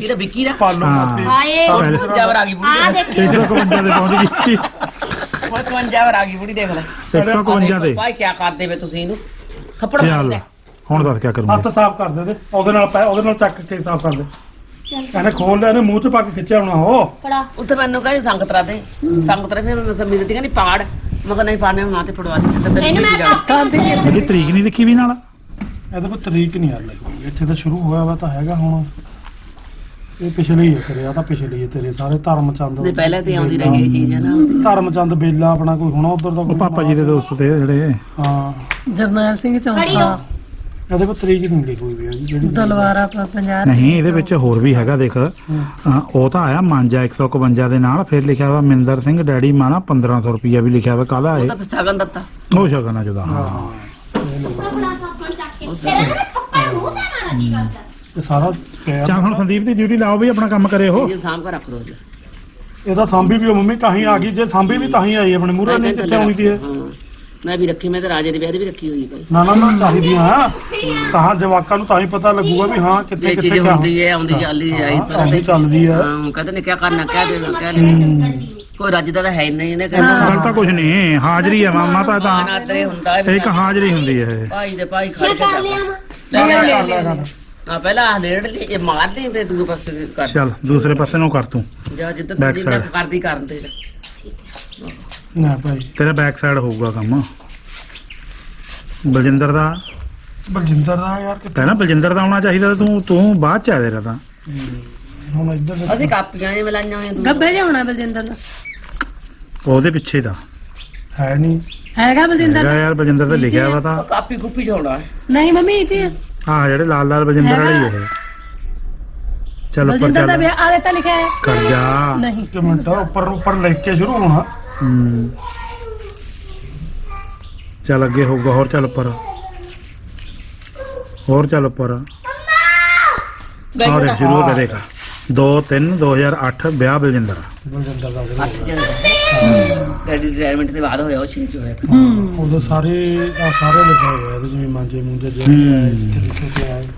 ਇਹਦਾ ਵਿੱਕੀ ਦਾ। ਪਾਲੋ ਹਾਂ। ਮਾਸੀ। ਹਾਏ। ਆ ਗਈ ਆ ਬੁੜੀ ਦੇਖੀ। 151 ਦੇ ਪਹੁੰਚ ਗਈ। ਆ ਗਈ ਬੁੜੀ ਦੇਖ ਲੈ। 151 ਦੇ ਭਾਈ ਕੀ ਕਰਦੇ ਵੇ ਤੁਸੀਂ ਇਹਨੂੰ? ਥੱਪੜ ਮਾਰ ਚੱਲ ਲੈ। ਹੁਣ ਦੱਸ ਕੀ ਹੱਥ ਕਰੂੰਗਾ ਸਾਫ਼ ਕਰ ਦੇ ਤੇ ਉਹਦੇ ਨਾਲ ਪੈ ਉਹਦੇ ਨਾਲ ਚੱਕ ਕੇ ਸਾਫ਼ ਕਰ ਦੇ। ਇਹਨੇ ਖੋਲ ਲਿਆ ਇਹਨੇ ਮੂੰਹ ਚ ਪਾ ਕੇ ਖਿੱਚਿਆ ਹੋਣਾ ਉਹ। ਫੜਾ। ਉੱਥੇ ਮੈਨੂੰ ਕਹਿੰਦੇ ਸੰਗਤ ਰਾਦੇ ਸੰਗਤ ਰੇ ਫਿਰ ਮੈਂ ਸਮਝ ਦਿੱਤੀ ਕਹਿੰਦੀ ਪਾੜ। ਮੈਂ ਕਿਹਾ ਨਹੀਂ ਪਾਣੇ ਮਾਂ ਤੇ ਪੜਵਾ ਦੀ ਤੇ ਇਹਨੂੰ ਮੈਂ ਜਾਣਾ ਕਾਂਦੀ ਇਹਦੀ ਤਰੀਕ ਨਹੀਂ ਲਿਖੀ ਵੀ ਨਾਲ? ਇਹਦੇ ਪਰ ਤਰੀਕ ਨਹੀਂ ਯਾਰ ਲੱਗੀ ਇੱਥੇ ਤਾਂ ਸ਼ੁਰੂ ਹੋਇਆ ਵਾ ਤਾਂ ਹੈਗਾ ਹੁਣ। ਇਹ ਪਿਛਲੇ ਹੀ ਹੈ ਕਰਿਆ ਤਾਂ ਪਿਛਲੇ ਹੀ ਹੈ ਤੇਰੇ ਸਾਰੇ। ਧਰਮ ਚੰਦ ਨਹੀਂ ਪਹਿਲਾਂ ਤੇ ਆਉਂਦੀ ਰਹੀ ਇਹ ਚੀਜ਼ ਹੈ ਨਾ। ਧਰਮ ਚੰਦ ਬੇਲਾ ਆਪਣਾ ਕੋਈ ਹੋਣਾ ਉਧਰ ਦਾ ਕੋਈ ਪਾਪਾ ਜੀ ਦੇ ਦੋਸਤ ਤੇ ਜਿਹੜੇ। ਹਾਂ। ਜਰਨੈਲ ਸਿੰਘ ਚੌਂਕਾ। ਹੋ। ਇਹਦੇ ਪਰ ਤਰੀਕ ਨਹੀਂ ਲਿਖੀ ਹੋਈ ਵੀ ਜਿਹੜੀ ਦਲਵਾਰਾ ਪ- ਪੰਜਾਹ ਨਹੀਂ ਇਹਦੇ ਵਿੱਚ ਹੋਰ ਵੀ ਹੈਗਾ ਦੇਖ। ਉਹ ਤਾਂ ਆਇਆ ਮਾਂਜਾ 151 ਦੇ ਨਾਲ ਫਿਰ ਲਿਖਿਆ ਵਾ ਮਿੰਦਰ ਸਿੰਘ ਡੈਡੀ ਮਾਣਾ 1500 ਰੁਪਿਆ ਵੀ ਲਿਖਿਆ ਵਾ ਕਾਹਦਾ ਉਹ ਇਹ ਤਾਂ ਸਗਨ ਦਿੱਤਾ। ਉਹ ਸ਼ਗਨ ਆ ਜਦਾ ਹਾਂ। ਇਹ ਇਹ ਸਾਰਾ ਪਿਆ ਚੱਲ ਹੁਣ ਸੰਦੀਪ ਦੀ ਡਿਊਟੀ ਲਾਓ ਵੀ ਆਪਣਾ ਕੰਮ ਕਰੇ ਉਹ ਇਹ ਸਾਂਭ ਕੇ ਰੱਖ ਦੋ ਜੀ। ਇਹਦਾ ਸਾਂਭੀ ਵੀ ਉਹ ਮੰਮੀ ਤਾਂ ਹੀ ਆ ਗਈ। ਜੇ ਸਾਂਭੀ ਵੀ ਤਾਂ ਹੀ ਆਈ ਆਪਣੇ ਮੂਹਰੇ ਨਹੀਂ ਕਿੱਥੇ ਆਉਣੀ ਸੀ ਇਹ ਹਾਂ। ਮੈਂ ਵੀ ਰੱਖੀ ਮੈਂ ਤਾਂ ਰਾਜੇ ਦੇ ਵਿਆਹ ਦੀ ਵੀ ਰੱਖੀ ਹੋਈ ਭਾਈ। ਨਾ ਨਾ ਨਾ ਚਾਹੀਦੀ ਹਾਂ ਤਾਂ ਜਵਾਕਾਂ ਨੂੰ ਤਾਂ ਹੀ ਪਤਾ ਲੱਗੂਗਾ ਵੀ ਹਾਂ ਕਿੱਥੇ ਇਹ ਕਿੱਥੇ ਚੀਜ਼ ਕਿਆ ਹੁੰਦੀ ਹੈ ਆਉਂਦੀ ਚੱਲਦੀ ਆਈ ਹਾਂ, ਆਉਂਦੀ ਚੱਲਦੀ ਹੈ। ਹਾਂ ਕਹਿੰਦੇ ਨੇ ਕੀ ਕਰਨਾ ਕਹਿ ਦੇਣਾ ਕਹਿ ਦੇਣਾ। ਕੋਈ ਰੱਜ ਦਾ ਤਾਂ ਹੈ ਹੀ ਨਹੀਂ ਇਹਨੇ ਕਹਿੰਦਾ ਤਾਂ ਕੁਝ ਨਹੀਂ ਹਾਜ਼ਰੀ ਆ ਮਾਮਾ ਤਾਂ ਤਾਂ ਤੇਰੇ ਹੁੰਦਾ ਇੱਕ ਹਾਜ਼ਰੀ ਹੁੰਦੀ ਹੈ ਇਹ। ਭਾਈ ਦੇ ਭਾਈ ਖੜ ਕੇ ਕਰ ਜਾ ਆ ਪਹਿਲਾਂ ਆ ਨੇੜ ਲਈ ਇਹ ਮਾਰ ਦੇ ਤੇ ਦੂਜੇ ਪਾਸੇ ਕਰ। ਚੱਲ ਦੂਸਰੇ ਪਾਸੇ ਨੂੰ ਕਰ ਤੂੰ। ਜਾ ਜਿੱਦਾਂ Back ਤੂੰ ਜਿੰਨਾ side. ਕਰਦੀ ਕਰਨ ਤੇ। ਨਾ ਭਾਈ। ਤੇਰਾ ਬੈਕ ਸਾਈਡ ਹੋਊਗਾ ਕੰਮ। ਬਲਜਿੰਦਰ ਦਾ। ਬਲਜਿੰਦਰ ਦਾ ਯਾਰ ਕਿੱਥੇ? ਪਹਿਲਾਂ ਬਲਜਿੰਦਰ ਦਾ ਆਉਣਾ ਚਾਹੀਦਾ ਤੂੰ ਤੂੰ ਬਾਅਦ ਚ ਆ ਤੇਰਾ ਤਾਂ। ਹੁਣ ਇੱਧਰ ਦੇਖ। ਅਸੀਂ ਕਾਪੀਆਂ ਜਿਵੇਂ ਲਾਈਆਂ ਹੋਈਆਂ ਦੂਰ। ਗੱਬੇ ਜਿਹਾ ਹੋਣਾ ਬਲਜਿੰਦਰ ਦਾ। ਉਹਦੇ ਪਿੱਛੇ ਦਾ। ਹੈ ਨਹੀਂ ਹੈਗਾ ਬਲਜਿੰਦਰ ਹੈਗਾ ਦਾ? ਯਾਰ ਬਲਜਿੰਦਰ ਦਾ ਲਿਖਿਆ ਵਾ ਤਾਂ। ਉਹ ਕਾਪੀ ਕੁੱਪੀ ਛੋੜਾ ਨਹੀਂ ਮੰਮੀ ਇਹ ਚ ਹਾਂ ਜਿਹੜੇ ਲਾਲ ਲਾਲ ਬਲਜਿੰਦਰ ਵਾਲੇ ਹੀ ਇਹ ਚੱਲ ਉੱਪਰ ਬਲਜਿੰਦਰ ਦਾ ਚੱਲ। ਵਿਆਹ ਆਲੇ ਤਾਂ ਲਿਖਿਆ ਹੈ। ਕਰ ਜਾ। ਨਹੀਂ। ਇੱਕ ਮਿੰਟ ਉੱਪਰ ਉੱਪਰ ਲਿਖ ਕੇ ਸ਼ੁਰੂ ਹੋਣਾ। ਹੂੰ। ਚੱਲ ਅੱਗੇ ਹੋਊਗਾ ਹੋਰ ਚੱਲ ਉੱਪਰ। ਹੋਰ ਚੱਲ ਉੱਪਰ। ਆਹ ਦੇਖ ਦੇਖ। 2 3 2008 ਵਿਆਹ ਬਲਜਿੰਦਰ। ਡੈਡੀ ਰਿਟਾਇਰਮੈਂਟ ਦੇ ਬਾਅਦ ਹੋਇਆ ਉਹ ਛੇ ਚ ਹੋਇਆ। ਹੂੰ। ਉਹਦੇ ਸਾਰੇ ਆ ਸਾਰੇ ਲਿਖੇ ਹੋਏ ਆ ਇਹਦੇ ਜਿਵੇਂ ਮਾਂਜੇ ਮੁੰਜੇ ਜੋ ਹੂੰ। ਇੱਥੇ ਲਿਖੇ ਤੇ ਆਏ।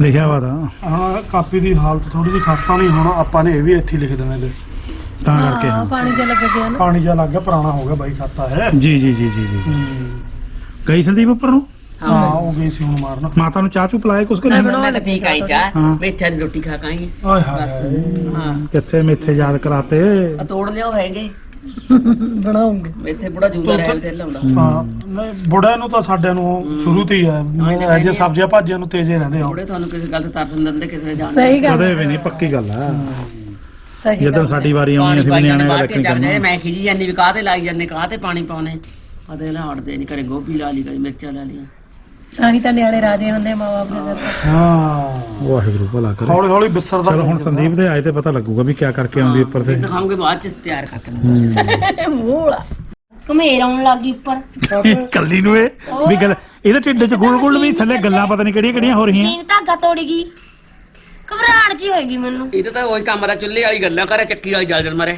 ਲਿਖਿਆ ਵਾ ਤਾਂ। ਹਾਂ ਕਾਪੀ ਦੀ ਹਾਲਤ ਥੋੜੀ ਜਿਹੀ ਖਸਤਾ ਨਹੀਂ ਹੁਣ ਆਪਾਂ ਨੇ ਇਹ ਵੀ ਇੱਥੇ ਹੀ ਲਿਖ ਦੇਣਾ ਇਹਦੇ। ਤਾਂ ਕਰਕੇ ਹਾਂ, ਹਾਂ ਪਾਣੀ ਜਿਹਾ ਲੱਗ ਗਿਆ ਨਾ। ਪਾਣੀ ਜਿਹਾ ਲੱਗ ਗਿਆ ਪੁਰਾਣਾ ਹੋ ਗਿਆ ਬਾਈ ਖਾਤਾ ਹੈ। ਜੀ ਜੀ ਜੀ ਜੀ ਜੀ। ਹੂੰ। ਗਈ ਸੰਦੀਪ ਉੱਪਰ ਨੂੰ? ਹਾਂ ਉਹ ਗਈ ਸੀ ਹੁਣ ਮਾਰਨਾ। ਮਾਤਾ ਨੂੰ ਚਾਹ ਚੂ ਪਿਲਾਏ ਕੁਛ ਕਿ ਨਹੀਂ? ਮੈਂ ਤਾਂ ਪੀ ਕਾਈ ਚਾਹ। ਹਾਂ। ਦੀ ਰੋਟੀ ਖਾ ਕਾਈ ਆਏ ਹਾਏ। ਹਾਂ। ਕਿੱਥੇ ਮੇਥੇ ਯਾਦ ਕਰਾਤੇ? ਆ ਤੋੜ ਲਿਓ ਹੈਗੇ। ਬਣਾਉਂਗੇ। ਮੇਥੇ ਬੁੜਾ ਜੂਲਾ ਰਹਿ ਤੇ ਲਾਉਂਦਾ। ਹਾਂ ਨਹੀਂ ਬੁੜਿਆਂ ਨੂੰ ਤਾਂ ਸਾਡੇ ਨੂੰ ਸ਼ੁਰੂ ਤੋਂ ਹੀ ਹਾਂ, ਹੈ ਨਹੀਂ, ਅਜੇ ਸਬਜ਼ੀਆਂ ਭਾਜੀਆਂ ਨੂੰ ਤੇਜ਼ੇ ਰਹਿੰਦੇ ਆ। ਬੁੜੇ ਤੁਹਾਨੂੰ ਕਿਸੇ ਗੱਲ ਤੇ ਤਰਸ ਨਹੀਂ ਦਿੰਦੇ ਕਿਸੇ ਜਾਣ ਸਹੀ ਗੱਲ ਕਦੇ ਵੀ ਨਹੀਂ ਪੱਕੀ ਗੱਲ ਆ ਸਹੀ ਜਦੋਂ ਗੱਲ ਸਾਡੀ ਵਾਰੀ ਆਉਣੀ ਅਸੀਂ ਵੀ ਨਿਆਣੇ ਦਾ ਰੱਖਣੀ ਕਰਨਾ। ਮੈਂ ਖਿਜੀ ਜਾਂਦੀ ਵੀ ਕਾਹ ਤੇ ਲਾਈ ਜਾਂਦੇ ਕਾਹ ਤੇ ਪਾਣੀ ਪਾਉਣੇ? ਅਦੇ ਨਾ ਹਟਦੇ ਨਹੀਂ ਕਰੇ ਗੋਭੀ ਲਾ ਲਈ ਕਰੇ ਮਿਰਚਾਂ ਲਾ ਲਈਆਂ। ਤਾਂ ਹੀ ਤਾਂ ਨਿਆਣੇ ਰਾਜੇ ਹੁੰਦੇ ਮਾਂ ਬਾਪ ਦੇ ਸਿਰ ਹਾਂ। ਵਾਹਿਗੁਰੂ ਭਲਾ ਕਰੇ। ਹੌਲੀ ਹੌਲੀ ਬਿਸਰ ਦਾ ਚਲੋ ਹੁਣ ਸੰਦੀਪ ਦੇ ਆਏ ਤੇ ਪਤਾ ਲੱਗੂਗਾ ਵੀ ਕੀ ਕਰਕੇ ਆਉਂਦੀ ਉੱਪਰ ਤੇ। ਦਿਖਾਉਂਗੇ ਬਾਅਦ ਚ ਤਿਆਰ ਕਰਕੇ। ਮੂਲਾ ਘਮੇਰ ਆਉਣ ਲੱਗੀ ਉੱਪਰ। ਕੱਲੀ ਨੂੰ ਇਹ। ਵੀ ਗੱਲ ਇਹਦੇ ਢਿੱਡ 'ਚ ਗੁਲ ਗੁਲ ਵੀ ਥੱਲੇ ਗੱਲਾਂ ਪਤਾ ਨਹੀਂ ਕਿਹੜੀਆਂ ਕਿਹੜੀਆਂ ਹੋ ਰਹੀਆਂ। ਧਾਗਾ ਤੋੜ ਗਈ। ਘਬਰਾਹਟ ਜੀ ਹੋਏਗੀ ਮੈਨੂੰ। ਇਹ ਤਾਂ ਉਹੀ ਕੰਮ ਦਾ ਚੁੱਲ੍ਹੇ ਵਾਲੀ ਗੱਲਾਂ ਕਰੇ ਚੱਕੀ ਵਾਲੀ ਜਲ ਜਲ ਮਾਰੇ।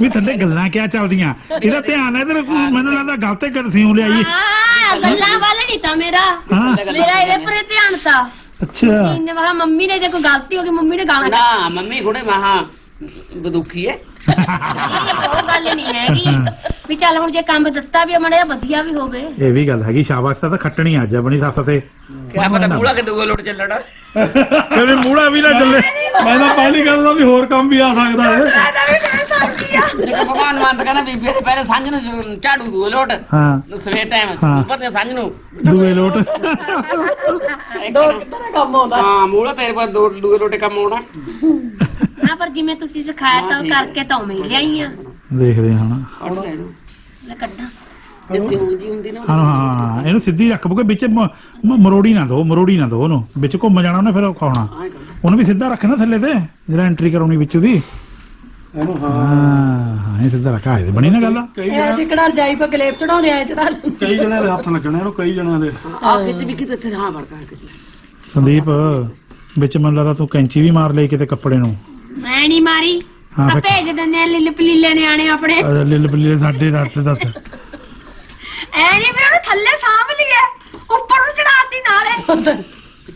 ਵੀ ਥੱਲੇ ਗੱਲਾਂ ਕਿਆ ਚੱਲਦੀਆਂ? ਇਹਦਾ ਧਿਆਨ ਹੈ ਇਧਰ ਮੈਨੂੰ ਲੱਗਦਾ ਗਲਤ ਕਰ ਸਿਉ ਲਿਆਈ। ਹਾਂ ਗੱਲਾਂ ਵੱਲ ਨਹੀਂ ਤਾਂ ਮੇਰਾ। ਹਾਂ। ਮੇਰਾ ਇਹਦੇ ਪਰ ਧਿਆਨ ਤਾਂ। ਅੱਛਾ। ਇਹਨੇ ਮੰਮੀ ਨੇ ਜੇ ਕੋਈ ਗਲਤੀ ਹੋ ਗਈ ਮੰਮੀ ਨੇ ਗਾਲਾਂ ਨਾ ਮੰਮੀ ਥੋੜੇ ਮਹਾ ਬਦੁਖੀ ਹੈ। ਉਹ ਗੱਲ ਨਹੀਂ ਹੈਗੀ। ਵੀ ਚੱਲ ਹੁਣ ਜੇ ਕੰਮ ਦਿੱਤਾ ਵੀ ਮੜਿਆ ਵਧੀਆ ਵੀ ਹੋਵੇ। ਇਹ ਵੀ ਗੱਲ ਹੈਗੀ ਸ਼ਾਬਾਸ਼ ਤਾਂ ਖੱਟਣੀ ਅੱਜ ਆਪਣੀ ਸੱਸ ਤੇ। ਕਿਆ ਪਤਾ ਮੂਲਾ ਕਿ ਦੂਆ ਲੋਟ ਚੱਲਣਾ। ਕਦੇ ਮੂੜਾ ਵੀ ਨਾ ਚੱਲੇ। ਮੈਂ ਤਾਂ ਪਹਿਲੀ ਗੱਲ ਦਾ ਵੀ ਹੋਰ ਕੰਮ ਵੀ ਆ ਸਕਦਾ ਹੈ। ਭਗਵਾਨ ਮੰਨ ਕਹਿੰਦਾ ਬੀਬੀ ਦੇ ਪਹਿਲੇ ਸਾਂਝ ਨੂੰ ਝਾੜੂ ਦੂਆ ਲੋਟ। ਹਾਂ। ਸਵੇਰ ਟਾਈਮ। ਉੱਪਰ ਤੇ ਸਾਂਝ ਨੂੰ। ਦੂਏ ਲੋਟ। ਦੋ ਕਿਤਨਾ ਕੰਮ ਆਉਂਦਾ? ਹਾਂ ਮੂਲਾ ਤੇਰੇ ਦੋ ਦੂਏ ਲੋਟੇ ਕੰਮ ਆਉਣਾ। ਹਾਂ ਪਰ ਜਿਵੇਂ ਤੁਸੀਂ ਸਿਖਾਇਆ ਤਾਂ। ਕਰਕੇ ਤਾਂ ਉਵੇਂ ਹੀ ਲਿਆਈ ਆ। ਦੇਖਦੇ ਹਾਂ ਹੁਣ ਕੱਢ ਲੈ ਇਹਨੂੰ ਲੈ ਕੱਢਾਂ। ਜੇ ਸਿਉਂ ਜੀ ਹੁੰਦੀ ਨਾ ਹਾਂ ਹਾਂ ਇਹਨੂੰ ਸਿੱਧੀ ਰੱਖ ਬੁਕੇ ਵਿੱਚ ਮ- ਮ- ਮਰੋੜੀ ਨਾ ਦੋ ਮਰੋੜੀ ਨਾ ਦੋ ਉਹਨੂੰ। ਵਿੱਚ ਘੁੰਮ ਜਾਣਾ ਉਹਨੇ ਫਿਰ ਔਖਾ ਹੋਣਾ। ਕਰ। ਉਹਨੂੰ ਵੀ ਸਿੱਧਾ ਰੱਖਣਾ ਥੱਲੇ ਤੇ ਜਿਹੜਾ ਐਂਟਰੀ ਕਰਾਉਣੀ ਵਿੱਚ ਉਹਦੀ। ਇਹਨੂੰ ਹਾਂ। ਹਾਂ ਹਾਂ ਇਹ ਸਿੱਧਾ ਰੱਖਾ ਇਹਦੇ ਬਣੀ ਨਾ ਗੱਲ। ਕਈ ਇਹ ਜਣੇ ਜਿਕੜਾ ਜਾਈ ਪਾ ਗਲੇਬ ਚੜਾਉਣੇ ਆਏ ਚੜਾ ਕਈ ਜਣੇ ਦੇ ਹੱਥ ਲੱਗਣੇ ਇਹਨੂੰ ਕਈ ਜਣਿਆਂ ਦੇ। ਆ ਖਿੱਚ ਵੀ ਕਿਤੇ ਇੱਥੇ ਹਾਂ ਵੜਦਾ ਕਿਤੇ ਸੰਦੀਪ ਵਿੱਚ ਮੈਨੂੰ ਲੱਗਦਾ ਤੂੰ ਕੈਂਚੀ ਵੀ ਮਾਰ ਲਈ ਕਿਤੇ ਕੱਪੜੇ ਨੂੰ। ਮੈਂ ਨਹੀਂ ਮਾਰੀ। ਹਾਂ, ਆ ਭੇਜ ਦਿੰਦੇ ਆ ਲਿਲ ਪਲੀਲੇ ਨਿਆਣੇ ਆਪਣੇ। ਅਹ ਲਿਲ ਬਲੀ ਸਾਡੇ ਦੱਸ ਦੱਸ ਐ ਨਹੀਂ ਵੀ ਉਹਨੂੰ ਥੱਲੇ ਸਾਂਭ ਲਈਏ ਉੱਪਰ ਨੂੰ ਚੜਾਤੀ ਨਾਲੇ।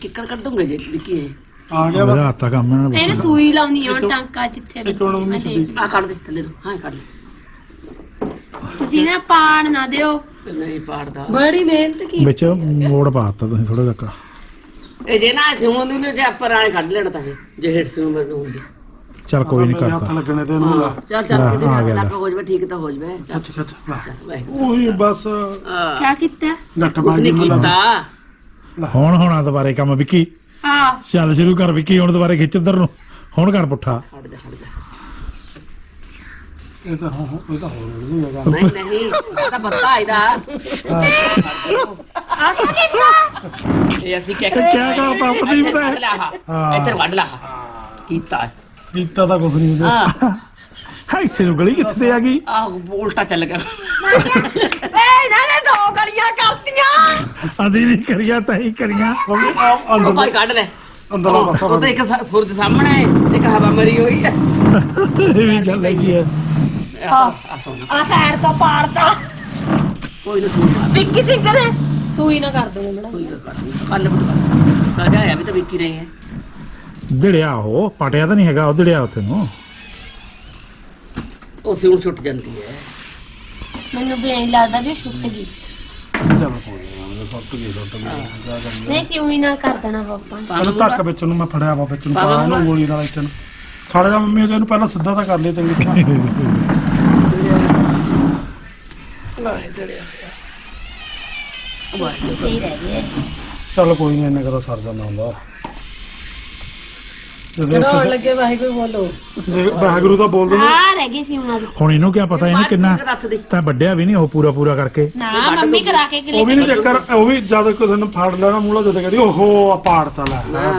ਕਿੱਕਰ ਕੱਢੂਗੇ ਜੇ ਵਿੱਕੀ ਇਹ? ਆ ਗਿਆ ਮੇਰਾ ਵਾ ਹੱਥਾ ਕੰਮ ਇਹਨਾਂ ਇਹਨੂੰ ਵਿੱਚ ਸੂਈ ਲਾਉਣੀ ਆ ਹੁਣ ਟਾਂਕਾ ਜਿੱਥੇ ਇੱਕ ਹੁਣ ਮੈਂ ਉਹਨੂੰ ਦੇਖ ਆ ਕੱਢ ਦੇ ਥੱਲੇ ਨੂੰ ਹਾਂ ਕੱਢ। ਲੈ ਤੁਸੀਂ ਨਾ ਪਾੜ ਨਾ ਦਿਓ। ਨਹੀਂ ਪਾੜਦਾ। ਬੜੀ ਮਿਹਨਤ ਕੀ ਵਿੱਚ ਮੋੜ ਪਾਤਾ ਤੁਸੀਂ ਥੋੜਾ ਜਿਹਾ। ਇਹ ਜੇ ਨਾ ਸਿਉਂ ਨੂੰ ਜੇ ਆਏ ਕੱਢ ਲੈਣਾ ਤਾਂ ਇਹ, ਜੇ ਹੇਠ ਸਿਉਂ ਮਰ ਹੁੰਦੀ ਚੱਲ ਕੋਈ ਨਹੀਂ ਮੇਰੇ ਹੱਥ ਕਰਦਾ। ਲੱਗਣੇ ਤੇ ਇਹਨੂੰ। ਲਾ ਚੱਲ ਚੱਲ ਹਾਂ, ਕਿਤੇ ਆ ਨਾ ਗਿਆ ਲੱਕ ਹੋ ਜਵੇ ਠੀਕ ਤਾਂ ਹੋ ਜਵੇ। ਚੱਲ ਖਿੱਚ ਖਿੱਚ ਲਾ ਵਾਹਿਗੁਰੂ। ਉਹੀ ਬਸ। ਹਾਂ। ਕਿਆ ਕੀਤਾ? ਕੁਛ ਬਾਜੀ ਨਹੀਂ ਨੂੰ ਲਾ। ਕੀਤਾ ਹੁਣ ਹੋਣਾ ਦੁਬਾਰੇ ਕੰਮ ਵਿੱਕੀ। ਹਾਂ। ਚੱਲ ਸ਼ੁਰੂ ਕਰ ਵਿੱਕੀ ਹੁਣ ਦੁਬਾਰੇ ਖਿੱਚ ਉਧਰ ਨੂੰ। ਹੁਣ ਕਰ ਪੁੱਠਾ। ਹਟ ਜਾ ਹਟ ਜਾ। ਇਹ ਤਾਂ ਹਾਂ ਇਹ ਤਾਂ ਹੋਰ ਨਹੀਂ ਹੈਗਾ। ਨਹੀਂ ਨਹੀਂ ਇਹ ਤਾਂ ਬੱਤਾ ਇਹਦਾ। ਆ ਕੀ ਕੀਤਾ ਇਹ ਅਸੀਂ ਕਿਆ ਕਿਆ ਕਰਤਾ ਦਾ? ਹਾਂ। ਇੱਥੇ ਵੱਢ ਲਾ। ਕੀਤਾ ਕੀਤਾ ਤਾਂ ਕੁਝ ਨਹੀਂ ਉਹਦੇ। ਹਾਂ। ਹਾਈ ਸੇ ਨੂੰ ਗਲੀ ਕਿੱਥੇ ਤੇ ਆ ਗਈ? ਆ ਉਲਟਾ ਚੱਲ ਗਿਆ। ਏ ਨਾਲੇ ਦੋ ਗਲੀਆਂ ਕਰਤੀਆਂ। ਅਦੀ ਨਹੀਂ ਕਰੀਆ ਤਾਂ ਹੀ ਕਰੀਆਂ। ਮੰਮੀ ਆ ਉਹ ਅੰਦਰ ਭਾਈ ਕੱਢ ਲੈ ਅੰਦਰਲਾ ਉਹ ਪਾਸਾ ਉਹ ਤਾਂ ਇੱਕ ਸ- ਸੂਰਜ ਸਾਹਮਣੇ ਹੈ ਇੱਕ ਹਵਾ ਮਰੀ ਹੋਈ ਹੈ। ਇਹ ਵੀ ਗੱਲ ਹੈਗੀ ਆ। ਆਹ, ਆਹ ਸੋਨਾ। ਆ ਸਾਈਡ ਤੋਂ ਪਾੜਤਾ। ਕੋਈ ਨਾ ਸੂਰ ਮਾਰ ਵਿੱਕੀ ਸਿੰਘ ਨੇ ਸੂਈ ਨਾ ਕਰ ਦੋ। ਨਹੀਂ ਕੱਲ ਬੁੱਧ ਸਾਜਾ ਆਇਆ ਵੀ ਤਾਂ ਵਿਕੀ ਰਹੀ ਹੈ ਦਿੜਿਆ ਉਹ ਪਟਿਆ ਤਾਂ ਨਹੀਂ ਹੈਗਾ ਉਹ ਦਿੜਿਆ ਉੱਥੇ ਨੂੰ। ਉਹ ਸਿਉਂ ਛੁੱਟ ਜਾਂਦੀ ਹੈ। ਮੈਨੂੰ ਵੀ ਐਂ ਲੱਗਦਾ ਵੀ ਛੁੱਟ ਗਈ। ਚਲ ਕੋਈ ਨਹੀਂ ਸੱਤ ਗਈ ਸੱਤ ਗਈ ਨਹੀਂ ਸੀ ਉਹੀ ਨਾ ਕਰ ਦੇਣਾ ਪਾਪਾ। ਨੇ। ਇਹਨੂੰ ਧੱਕ ਵਿੱਚ ਨੂੰ ਮੈਂ ਫੜਿਆ ਵਾ ਵਿੱਚ ਨੂੰ ਪਾ। ਇਹਨੂੰ ਗੋਲੀ ਨਾਲ ਇੱਥੇ ਨੂੰ। ਖੜ ਜਾ ਮੰਮੀ ਇਹਨੂੰ ਪਹਿਲਾਂ ਸਿੱਧਾ ਤਾਂ ਕਰ ਲਈ ਚੰਗੀ ਤਰ੍ਹਾਂ। ਸਹੀ ਰਹਿ ਗਏ ਚੱਲ ਕੋਈ ਨਹੀਂ ਇੰਨੇ ਕਦਾ ਸਰ ਜਾਂਦਾ ਹੁੰਦਾ। ਚੜਾਉਣ ਲੱਗੇ ਵਾਹਿਗੁਰੂ ਬੋਲੋ। ਜੇ ਵਾਹਿਗੁਰੂ ਤਾਂ ਬੋਲਦੇ ਨੇ। ਆ ਰਹਿ ਗਈ ਸੀ ਉਹਨਾਂ ਦੀ। ਹੁਣ ਇਹਨੂੰ ਕੀ ਪਤਾ ਇਹਨੇ ਕਿੰਨਾ ਦੇ। ਤਾਂ ਵੱਡਿਆ ਵੀ ਨਹੀਂ ਉਹ ਪੂਰਾ ਪੂਰਾ ਕਰਕੇ। ਨਾ ਮੰਮੀ ਕਰਾ ਕੇ ਉਹ ਵੀ ਨਹੀਂ ਚੱਕਰ ਉਹ ਵੀ ਜਦ ਕਿਸੇ ਨੂੰ ਫੜ ਲੈਣਾ ਮੂਲਾ ਜਦ ਕਹਿੰਦੀ ਓਹੋ ਆ ਪਾੜਤਾ ਲੈ। ਨਾ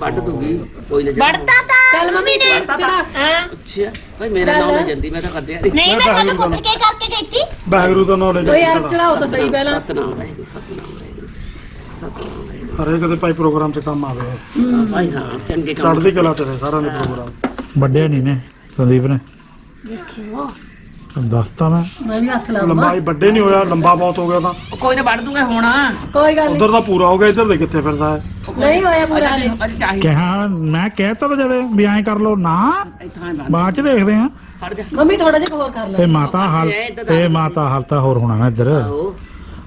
ਵੱਢ- ਦੂਗੀ ਕੋਈ ਨਾ ਜਾ ਵੜਤਾ ਤਾਂ ਚੱਲ ਮੰਮੀ ਨੇ ਅੱਛਾ ਭਾਈ ਮੇਰਾ ਨਾਮ ਨਾ ਜਾਂਦੀ ਮੈਂ ਤਾਂ ਕੱਢਿਆ ਨਹੀਂ ਨਹੀਂ ਮੈਂ ਤੁਹਾਨੂੰ ਪੁੱਛ ਕੇ ਕਰਕੇ ਸੀ। ਵਾਹਿਗੁਰੂ ਦਾ ਨੌਲੇਜ ਓ ਯਾਰ ਚੜਾਓ ਤਾਂ ਸਹੀ ਪਹਿਲਾਂ। ਸਤਨਾਮ ਵਾਹਿਗੁਰੂ ਸਤਨਾਮ ਵਾਹਿਗੁਰੂ ਸਤਨਾਮ ਹਰੇ ਕਦੇ ਭਾਈ ਪ੍ਰੋਗਰਾਮ 'ਚ ਕੰਮ ਆਵੇ। ਭਾਈ ਹਾਂ ਚੰਗੇ ਕੰਮ ਚੜ੍ਹਦੀ ਕਲਾ ਤੇ ਸਾਰਾ ਨੇ ਪ੍ਰੋਗਰਾਮ। ਵੱਡਿਆ ਨਹੀਂ ਨੇ ਸੰਦੀਪ ਨੇ। ਦੇਖਿਓ। ਦੱਸਤਾ ਮੈਂ। ਮੈਂ ਵੀ ਹੱਥ ਲਾਵਾਂ। ਲੰਬਾਈ ਵੱਡੇ ਨਹੀਂ ਹੋਇਆ ਲੰਬਾ ਬਹੁਤ ਹੋ ਗਿਆ ਤਾਂ। ਕੋਈ ਨਾ ਵੱਢ ਦੂੰਗਾ ਹੁਣ। ਕੋਈ ਗੱਲ ਉਧਰ ਦਾ ਪੂਰਾ ਹੋ ਗਿਆ ਇੱਧਰ ਦੇ ਕਿੱਥੇ ਫਿਰਦਾ ਹੈ ਨਹੀਂ ਹੋਇਆ ਪੂਰਾ ਹਲੇ ਅੱਜ ਚਾਹੀਦਾ ਕਿਹਾ ਮੈਂ ਕਹਿਤਾ ਤਾਂ ਜਦੇ ਵੀ ਐਂ ਕਰ ਲੋ ਨਾ। ਇੱਥਾਂ ਹੀ ਬਾਅਦ ਚ ਦੇਖਦੇ ਆ ਜਾ। ਮੰਮੀ ਥੋੜਾ ਜਿਹਾ ਹੋਰ ਕਰ ਲੈ ਤੇ ਮਾਤਾ ਹਲ ਤੇ ਮਾਤਾ ਹਲ ਤਾਂ ਹੋਰ ਹੋਣਾ ਨਾ ਇੱਧਰ। ਆਓ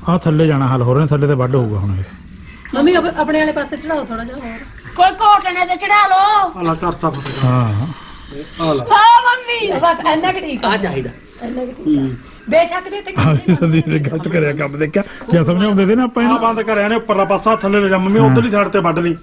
ਆ ਥੱਲੇ ਜਾਣਾ ਹਲ ਹੋ ਰਿਹਾ ਥੱਲੇ ਤੇ ਵੱਢ ਹੋਊਗਾ ਹੁਣ ਇਹ। ਮੰਮੀ ਆਪ- ਆਪਣੇ ਵਾਲੇ ਪਾਸੇ ਚੜਾਓ ਥੋੜਾ ਜਿਹਾ ਹੋਰ। ਕੋਈ ਕੋਟਣੇ ਤੇ ਚੜਾ ਲਓ। ਆਲਾ ਕਰਤਾ ਫਟ ਹਾਂ ਆਲਾ। ਹਾਂ ਮੰਮੀ। ਬਸ ਇੰਨਾ ਕਿ ਠੀਕ ਆ। ਚਾਹੀਦਾ। ਇੰਨਾ ਕਿ ਠੀਕ ਆ। ਬੇਸ਼ੱਕ ਦੇ ਤੇ ਆਹ ਸੰਦੀਪ ਨੇ ਗਲਤ ਕਰਿਆ ਕੰਮ ਦੇਖਿਆ? ਜੇ ਸਮਝਾਉਂਦੇ ਸੀ ਨਾ ਆਪਾਂ ਆ ਇਹਨੂੰ ਬੰਦ ਕਰਿਆ ਨੇ ਉੱਪਰਲਾ ਪਾਸਾ ਥੱਲੇ ਲੈ ਜਾ। ਮੰਮੀ ਉਧਰਲੀ ਸਾਈਡ ਤੇ ਵੱਢ ਲਈ।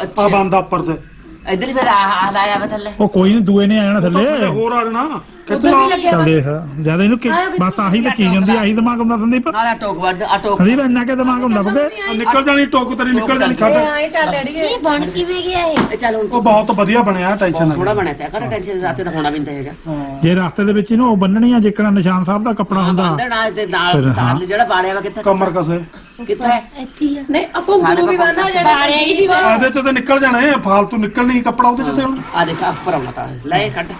ਆ ਅੱਛਾ। ਬੰਦ ਆ ਉੱਪਰ ਤੇ। ਇਧਰ ਹੀ ਫਿਰ ਆ ਆ ਲਾਇਆ ਵਾ ਥੱਲੇ। ਉਹ ਕੋਈ ਨਹੀਂ ਦੂਏ ਨੇ ਆ ਜਾਣਾ ਥੱਲੇ ਹੋਰ ਆ ਜਾਣਾ। ਉਧਰ ਵੀ ਲੱਗਿਆ ਚੱਲ ਵਾ। ਦੇਖ ਜਦ ਇਹਨੂੰ ਕਿ ਬਸ ਆਹੀ ਤੇ ਚੀਜ਼ ਹੁੰਦੀ ਆਹੀ ਦਿਮਾਗ ਹੁੰਦਾ ਸੰਦੀਪ ਨਾਲ ਆ ਟੋਕ ਵੱਢ ਆ ਟੋਕ ਸੰਦੀਪ ਇੰਨਾ ਕਿ ਦਿਮਾਗ ਹੁੰਦਾ ਬਗੇ ਨਿਕਲ ਜਾਣੀ ਟੋਕ ਤੇਰੀ ਨਿਕਲ ਜਾਣੀ ਇਹ ਖੱਟ ਆਏ ਚੱਲ ਅੜੀਏ ਇਹ ਬਣ ਕਿਵੇਂ ਗਿਆ ਇਹ? ਇਹ ਚੱਲ ਹੁਣ ਉਹ ਬਹੁਤ ਵਧੀਆ ਬਣਿਆ ਟੈਨਸ਼ਨ ਨਾ ਥੋੜਾ ਬਣਿਆ ਤੇ ਕਰ ਟੈਨਸ਼ਨ ਰਾਤੇ ਤਾਂ ਹੋਣਾ ਵੀ ਨਹੀਂ ਹੈਗਾ। ਹਾਂ। ਜੇ ਰਸਤੇ ਦੇ ਵਿੱਚ ਇਹਨੂੰ ਉਹ ਬੰਨਣੀ ਆ ਜਿੱਕਣਾ ਨਿਸ਼ਾਨ ਸਾਹਿਬ ਦਾ ਕੱਪੜਾ ਹੁੰਦਾ। ਬੰਦਣ ਤੇ ਨਾਲ ਹਾਂ। ਤਾਰ ਜਿਹੜਾ ਪਾੜਿਆ ਵਾ ਕਿੱਥੇ? ਕਮਰ ਕਸੇ। ਕਿੱਥੇ? ਹੈ ਇੱਥੇ ਹੀ ਆ। ਨਹੀਂ ਆ ਘੁੰਗਰੂ ਵੀ ਬੰਨਾ ਜਿਹੜਾ ਬਾਲਿਆਂ ਦੀ ਵੀ ਵਾ। ਇਹਦੇ ਚ ਤੇ ਨਿਕਲ ਜਾਣੇ ਫਾਲਤੂ ਨਿਕਲ ਨਹੀਂ ਕੱਪੜਾ ਉਹਦੇ ਚ ਤੇ ਹੁਣ। ਆ ਦੇਖ ਉੱਪਰ ਆਉਣਾ ਤਾਂ ਲੈ ਇਹ ਕੱਢ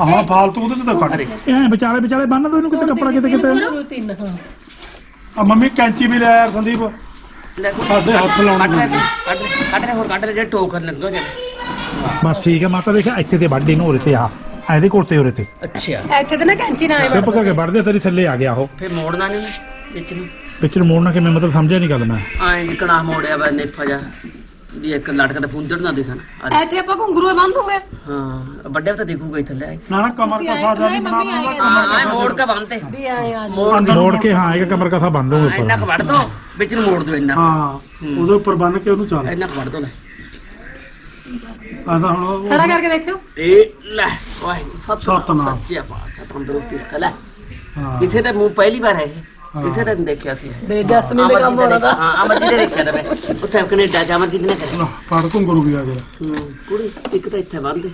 ਹਾਂ ਫਾਲਤੂ ਉਹਦੇ ਚ ਤਾਂ ਕੱਢ। ਅਰੇ ਐ ਵਿਚਾਲੇ ਵਿਚਾਲੇ ਬੰਨ ਦੋ ਇਹਨੂੰ ਕਿਤੇ ਕੱਪੜਾ ਕਿਤੇ ਕਿਤੇ। ਘੁੰਗਰੂ ਤਿੰਨ ਹਾਂ ਆ ਮੰਮੀ ਕੈਂਚੀ ਵੀ ਲੈ ਸੰਦੀਪ। ਲੈ ਸਾਡੇ ਹੱਥ ਲਾਉਣਾ। ਕੱਢ ਲੈ ਤੂੰ, ਕੱਢ ਲੈ ਕੱਢ ਲੈ ਹੋਰ ਕੱਢ ਲੈ ਜੇ ਟੋਕ ਲੱਗੋ ਜੇ ਬਸ ਠੀਕ ਹੈ ਮਾਤਾ ਦੇਖਿਆ ਇੱਥੇ ਤੇ ਵੱਢ ਇਹਨੂੰ ਉਰੇ ਤੇ ਆ। ਆ ਇਹਦੇ ਕੋਲ ਤੇ ਉਰੇ ਤੇ। ਅੱਛਾ। ਇੱਥੇ ਤੇ ਨਾ ਕੈਂਚੀ ਨਾ ਆਏ ਚੁੱਪ ਕਰਕੇ ਵੱਢਦੇ ਤੇਰੀ ਥੱਲੇ ਆ ਗਿਆ ਉਹ। ਫੇ ਮੋੜਨਾ ਨਹੀਂ ਵਿੱਚ ਨੂੰ। ਪਿੱਛੇ ਮੋੜਨਾ ਕਿਵੇਂ? ਮਤਲਬ ਸਮਝਿਆ ਨਹੀਂ ਗੱਲ ਮੈਂ। ਆਏ ਨਿਕਣਾ ਮੋੜਿਆ ਵਾ ਨੇਫਾ ਜਾ ਵੀ ਇੱਕ ਲਟਕ ਦਾ ਪੁੰਜੜ ਨਾ ਦਿਖਣ। ਇੱਥੇ ਆਪਾਂ ਘੁੰਗਰੂ ਬੰਦ ਹੋ ਗਏ ਹਾਂ ਵੱਡੇ ਤਾਂ ਦੇਖੂਗਾ ਹੀ ਥੱਲੇ। ਆਏ ਨਾ ਨਾ ਕਮਰ ਆਏ ਸਾਡਾ ਨਹੀਂ, ਨਹੀਂ ਮੰਮੀ ਬਣਾ ਆਏ ਹਾਂ ਆਏ ਮੋੜ ਕੇ ਬੰਨਤੇ ਵੀ ਆਏ ਆ ਮੋੜ ਕੇ ਮੋੜ ਕੇ ਹਾਂ ਇੱਕ ਕਮਰ ਕਥਾ ਬੰਦ ਹੋਊ ਇੰਨਾ ਵੱਢ ਦੋ ਵਿੱਚ ਨੂੰ ਮੋੜ ਦੋ ਇੰਨਾ। ਹਾਂ ਉਹਦੇ ਉੱਪਰ ਬੰਨ ਕੇ ਉਹਨੂੰ ਚੱਲ। ਇੰਨਾ ਵੱਢ ਦੋ ਲੈ। ਐਸਾ ਹੁਣ ਖੜਾ ਕਰਕੇ ਦੇਖਿਓ। ਇਹ ਲੈ ਵਾਹਿ ਸਤ ਸਤਿਨਾਮ। ਸੱਚੇ ਪਾਤਸ਼ਾਹ ਤੰਦਰੁਸਤੀ ਰੱਖ ਲੈ। ਹਾਂ। ਕਿਸੇ ਦੇ ਮੂੰਹ ਪਹਿਲੀ ਵਾਰ ਹੈ ਇਹ। ਹਾਂ। ਕਿਸੇ ਦਾ ਨਹੀਂ ਦੇਖਿਆ ਸੀ ਦੇ ਜਸਮੀਨ ਦੇ ਕੰਮ ਹੋਣਾ ਦਾ। ਹਾਂ ਅਮਰਜੀਤ ਦੇ ਦੇਖਿਆ ਤਾਂ ਮੈਂ। ਉੱਥੇ ਕੈਨੇਡਾ ਚ ਅਮਰਜੀਤ ਨੇ ਕਰਿਆ ਲੈ, ਫੜ ਘੁੰਗਰੂ ਵੀ ਆ ਗਿਆ ਹੂੰ ਕੁੜੀ ਇੱਕ ਤਾਂ ਇੱਥੇ ਬੰਦ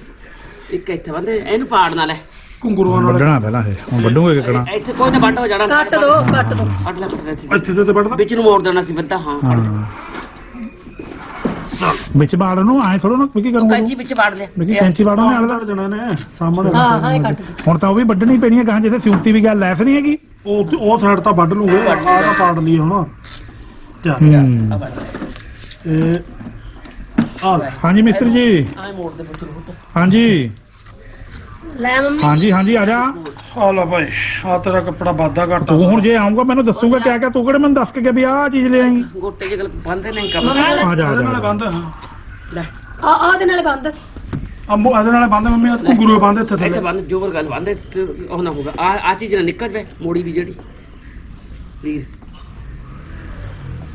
ਇੱਕ ਇੱਥੇ ਬੰਦ ਇਹਨੂੰ ਪਾੜ ਨਾ ਲੈ। ਘੁੰਗਰੂਆਂ ਨਾਲ ਵੱਢਣਾ ਪਹਿਲਾਂ ਇਹ ਹੁਣ ਵੱਢੂਗੇ ਕਿਕਣਾ ਇੱਥੇ ਕੋਈ ਨਾ ਵੱਢ ਹੋ ਜਾਣਾ। ਕੱਟ ਦੋ ਕੱਟ ਦੋ। ਕੱਟ ਲੈ ਕੱਟ ਲੈ। ਇੱਥੇ। ਤੇ ਤੇ ਵੱਢਦਾ? ਵਿੱਚ ਨੂੰ ਮੋੜ ਦੇਣਾ ਸੀ ਬੱਦਾ ਹਾਂ ਕੱਟ ਦੇ। ਹਾਂ ਵਿੱਚ ਬਾੜ ਨੂੰ ਐ ਥੋੜਾ ਨਾ ਕੀ ਕਰੂੰਗਾ ਕੈਂਚੀ ਵਿੱਚ ਪਾੜ ਲਿਆ। ਮਿੱਕੀ ਕੈਂਚੀ ਬਾੜੋਂ ਨੇ ਆਲੇ ਆਲੇ ਜਣੇ ਨੇ ਸਾਹਮਣੇ। ਹਾਂ ਹਾਂ ਇਹ ਕੱਟ ਹੁਣ ਤਾਂ ਉਹ ਵੀ ਵੱਢਣੀ ਪੈਣੀ ਹੈ ਗਾਂ ਜਿੱਥੇ ਸਿਉਂਤੀ ਵੀ ਗੱਲ ਲੈਸ ਨਹੀਂ ਹੈਗੀ। ਉਹ ਉਹ ਸਾਈਡ ਤਾਂ ਵੱਢ ਲੂਗੇ ਆਹ ਤਾਂ ਪਾੜ ਲਈ ਹੁਣ। ਚੱਲ। ਇਹ ਹਾਂਜੀ ਮਿਸਤਰੀ ਜੀ। ਆਏ ਮੋੜ ਦੇ ਪੁੱਤਰ ਪੁੱਤਰ ਹਾਂਜੀ। ਲੈ ਮੰਮੀ। ਹਾਂਜੀ ਹਾਂਜੀ ਆ ਜਾ। ਆ ਲੈ ਭਾਈ ਆ ਤੇਰਾ ਕੱਪੜਾ ਵਾਧਾ ਘਾਟਾ ਤੂੰ ਹੁਣ ਜੇ ਆਉਂਗਾ ਮੈਨੂੰ ਦੱਸੂਗਾ ਕਿਆ ਕਿਆ ਤੂੰ ਕਿਹੜੇ ਮੈਨੂੰ ਦੱਸ ਕੇ ਗਿਆ ਵੀ ਆਹ ਚੀਜ਼ ਲੈ ਆਈ ਗੋਟੇ ਜਿਹੇ ਬੰਦੇ ਨਹੀਂ ਕੰਮ ਆ। ਜਾ ਆ ਇਹਦੇ ਜਾ, ਨਾਲ ਆ ਜਾ। ਬੰਦ ਹਾਂ। ਲੈ। ਆ ਆ ਦੇ ਨਾਲ ਬੰਦ ਅੰਮੋ ਇਹਦੇ ਨਾਲ ਬੰਦ ਮੰਮੀ ਘੁੰਗਰੂ ਬੰਦ ਇੱਥੇ ਇੱਥੇ ਥੱਲੇ। ਬੰਦ ਜੋਬਰ ਗੱਲ ਬੰਦ ਤੇ ਉਹ ਨਾ ਹੋਗਾ ਆ ਆ ਚੀਜ਼ ਨਾ ਨਿਕਲ ਜਾਏ ਮੋੜੀ ਦੀ ਜਿਹੜੀ। ਲੀਰ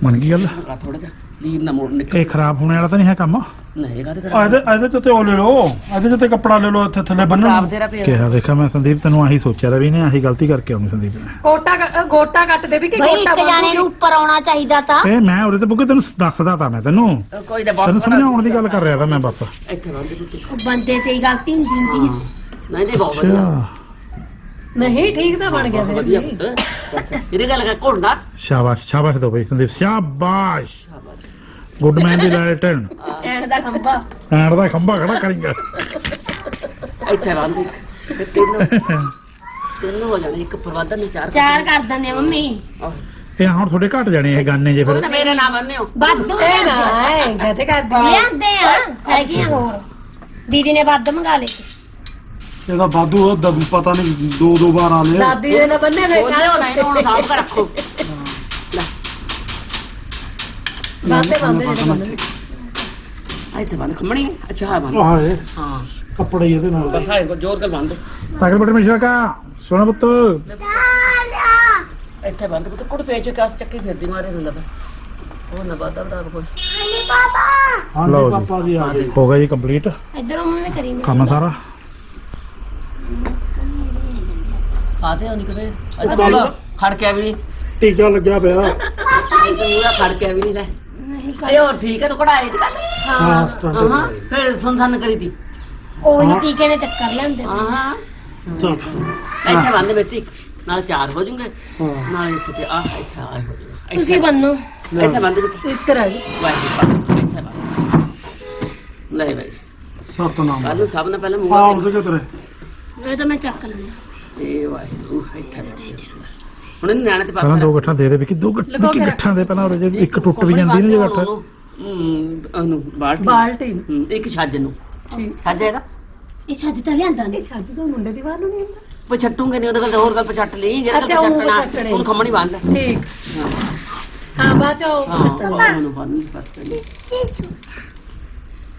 ਬਣ ਗਈ ਗੱਲ। ਆ ਥੋੜਾ ਜਿਹਾ। ਲੀਰ ਨਾ ਮੋੜ ਨਿਕਲ। ਇਹ ਖਰਾਬ ਹੋਣੇ ਵਾਲਾ ਤਾਂ ਨਹੀਂ ਹੈ ਕੰਮ? ਨਹੀਂ ਕਾਹਦੇ ਆ ਇਹਦੇ ਇਹਦੇ ਚ ਤੇ ਉਹ ਲੈ ਲਓ। ਇਹਦੇ ਚ ਤੇ ਕੱਪੜਾ ਲੈ ਲਓ ਇੱਥੇ ਥੱਲੇ ਬੰਨਣ ਤੇਰਾ ਪਿਆ। ਕਿਹਾ ਦੇਖਾ ਮੈਂ ਸੰਦੀਪ ਤੈਨੂੰ ਆਹੀ ਸੋਚਿਆ ਤਾਂ ਵੀ ਨੇ ਆਹੀ ਗਲਤੀ ਕਰਕੇ ਆਉਣੀ ਸੰਦੀਪ ਨੇ। ਗੋਟਾ ਕੱਟ- ਗੋਟਾ ਕੱਟ ਦੇ ਵੀ ਕਿ ਬਈ ਗੋਟਾ ਇੱਕ ਜਾਣੇ ਨੂੰ ਉੱਪਰ ਆਉਣਾ ਚਾਹੀਦਾ ਤਾਂ। ਇਹ ਮੈਂ ਉਹਦੇ ਤੇ ਬੁੱਕੇ ਤੈਨੂੰ ਦੱਸਦਾ ਤਾਂ ਮੈਂ ਤੈਨੂੰ। ਕੋਈ ਨਾ ਬਹੁਤ ਤੈਨੂੰ ਸਮਝਾਉਣ ਦੀ ਗੱਲ ਕਰ ਰਿਹਾ ਤਾਂ ਮੈਂ ਬਸ। ਇੱਥੇ ਬੰਦ ਕੀਤੀ ਉਹ ਬੰਦੇ ਤੇ ਹੀ ਗਲਤੀ ਹੁੰਦੀ ਹੁੰਦੀ ਹੈ। ਨਹੀਂ ਨਹੀਂ ਬਹੁਤ ਵਧੀਆ। ਅੱਛਾ ਨਹੀਂ ਠੀਕ ਤਾਂ ਬਣ ਗਿਆ ਬਹੁਤ ਵਧੀਆ। ਪੁੱਤ। ਇਹਦੀ ਗੱਲ ਕਰ ਘੋੜਨਾ ਸ਼ਾਬਾਸ਼ ਸ਼ਾਬਾਸ਼ ਦੋ ਬਈ ਸੰਦੀਪ ਸ਼ਾਬਾਸ਼। ਸ਼ਾਬਾਸ਼। ਗੁੱਡ ਮੈਨ ਦੀ ਲਾਇਟਨ ਐਂਡ ਦਾ ਖੰਭਾ। ਐਂਡ ਦਾ ਖੰਭਾ ਖੜਾ ਕਰੀਂਗਾ। ਇੱਥੇ ਤੇ ਤਿੰਨ। ਤਿੰਨ ਹੋ ਜਾਣੇ ਇੱਕ ਪ੍ਰਵਾਦਨ ਨੇ ਚਾਰ ਚਾਰ ਕਰ ਦਿੰਦੇ ਆ ਮੰਮੀ। ਇਹ ਹੁਣ ਥੋੜੇ ਘਟ ਜਾਣੇ ਇਹ ਗਾਨੇ ਜੇ ਫਿਰ। ਤਾਂ ਮੇਰੇ ਨਾਮ ਬੰਨਿਓ ਵਾਧੂ ਇਹ ਨਾ ਐ ਗਤੇ ਕਰਦੀ ਹੈ ਲਿਆਂਦੇ ਆ ਹੈਗੀਆਂ ਹੋਰ। ਦੀਦੀ ਨੇ ਵੱਧ ਮੰਗਾ ਲਏ। ਇਹਦਾ ਵਾਧੂ ਉਹ ਦ- ਪਤਾ ਨਹੀਂ ਦੋ ਦੋ ਵਾਰ ਆ। ਲਏ ਦਾਦੀ ਦੇ ਨਾਲ ਬੰਨੇ ਵੇ ਉਹ ਲਿਓ ਨਾ ਇਹਨੂੰ ਹੁਣ ਸਾਂਭ ਕੇ ਰੱਖੋ। ਲੈ। ਬਾਤੇ ਬੰਦੇ ਜਿਹੜੇ ਬੰਦੇ ਇੱਥੇ ਬੰਦ ਖੰਮਣੀ? ਅੱਛਾ ਹਾਂ ਬੰਦ ਆਹ ਇਹ ਹਾਂ। ਕੱਪੜੇ ਇਹਦੇ ਨਾਲ। ਬਸ ਹਾਂ ਜੋਰ ਕਰ ਬੰਦ ਤਾਕਰ ਬੜੇ ਮਿਸ਼ਰਾ ਕਾ ਸੋਨਾ ਪੁੱਤ। ਇੱਥੇ ਬੰਦ ਪੁੱਤ। ਕੁੜ ਪੇਚ ਕੇ ਆਸ ਚੱਕੀ ਫਿਰਦੀ ਮਾਰੇ ਹੁੰਦਾ ਵਾ ਉਹ ਨਾ ਬਾਦਾ ਬੜਾ ਕੋਈ। ਹਾਂ ਲਓ ਜੀ। ਪਾਪਾ ਜੀ ਆ ਗਏ। ਹੋ ਗਿਆ ਜੀ ਕੰਪਲੀਟ ਇਧਰੋਂ ਮੰਮੀ ਕਰੀ ਮੈਂ ਕੰਮ ਸਾਰਾ। ਖਾਤੇ ਹੁੰਦੀ ਕਿਵੇਂ ਅੱਛਾ ਬੋਲ ਖੜ ਕੇ ਵੀ ਨਹੀਂ। ਟੀਕਾ ਲੱਗਿਆ ਪਿਆ। ਪੂਰਾ ਖੜ ਕੇ ਵੀ ਨਹੀਂ ਲੈ। ਨਹੀਂ ਇਹ ਹੋਰ ਠੀਕ ਹੈ ਤੂੰ ਕਢਾਈ ਦੀ ਗੱਲ ਹਾਂ। ਸਟਾਰਟ ਹਾਂ ਫਿਰ ਸੁਨਸਨ ਕਰੀ ਤੀ। ਉਹੀ ਟੀਕੇ ਨੇ ਚੱਕਰ ਲਿਆਂਦੇ। ਹਾਂ ਹਾਂ। ਚੱਲ। ਇੱਥੇ ਬੰਦ ਵਿੱਚ ਨਾਲ ਚਾਰ ਹੋ ਜੂਗੇ ਹਾਂ। ਨਾਲ ਇੱਥੇ ਤੇ ਆਹ ਇੱਥੇ ਆਹ ਹੋ ਜੂਗਾ ਤੁਸੀਂ ਬੰਨੋ ਇੱਥੇ ਬੰਦ ਵਿੱਚ। ਇੱਕ ਰਹਿ ਗਈ। ਵਾਹਿਗੁਰੂ ਇੱਥੇ ਬੰਦ ਲੈ ਭਾਈ ਸਤਨਾਮ। ਕੱਲ ਸਭ ਨੇ ਪਹਿਲਾਂ ਮੂੰਹ ਉਹਦੇ ਤੇਰੇ ਇਹ ਤਾਂ ਮੈਂ ਚੱਕ ਲੈਂਦਾ ਇਹ ਵਾਹਿਗੁਰੂ ਇੱਥੇ ਬੰਦ। ਹੁਣ ਇਹਨੂੰ ਨਿਆਣੇ ਤੇ ਪਹਿਲਾਂ ਪਾਸ ਦੋ ਗੱਠਾਂ ਦੇ ਦੇ ਵੀ ਕਿ ਦੋ ਗੱਠ ਲਗੋ ਕੇ ਕਿ ਗੱਠਾਂ ਦੇ ਪਹਿਲਾਂ ਉਹ ਜੇ ਇੱਕ ਟੁੱਟ ਵੀ ਜਾਂਦੀ ਨਾ ਜੇ ਗੱਠ। ਹੂੰ ਉਹਨੂੰ ਬਾਲਟੀ। ਬਾਲਟੀ। ਨੂੰ। ਹੂੰ, ਇੱਕ ਛੱਜ ਨੂੰ। ਠੀਕ। ਛੱਜ ਹੈਗਾ? ਇਹ ਛੱਜ ਤਾਂ ਲਿਆਂਦਾ ਨਹੀਂ। ਛੱਜ ਤੋਂ ਮੁੰਡੇ ਦੀ ਵਾਰ ਨੂੰ ਨਹੀਂ ਹੁੰਦਾ ਪਛੱਟੂਗੇ ਨਹੀਂ ਉਹਦੇ ਕੋਲ ਤਾਂ ਹੋਰ ਗੱਲ ਪਛੱਟ ਲਈ ਜਿਹੜਾ ਅੱਛਾ, ਉਹ ਪਛੱਟਣਾ ਪਛੱਟਣੇ। ਉਹ ਖੰਮਣੀ ਬੰਦ ਠੀਕ। ਹਾਂ। ਹਾਂ ਬਾਅਦ ਚ ਉਹ ਹਾਂ ਉਹਨੂੰ ਬੰਦ ਬਸ ਕਰੀ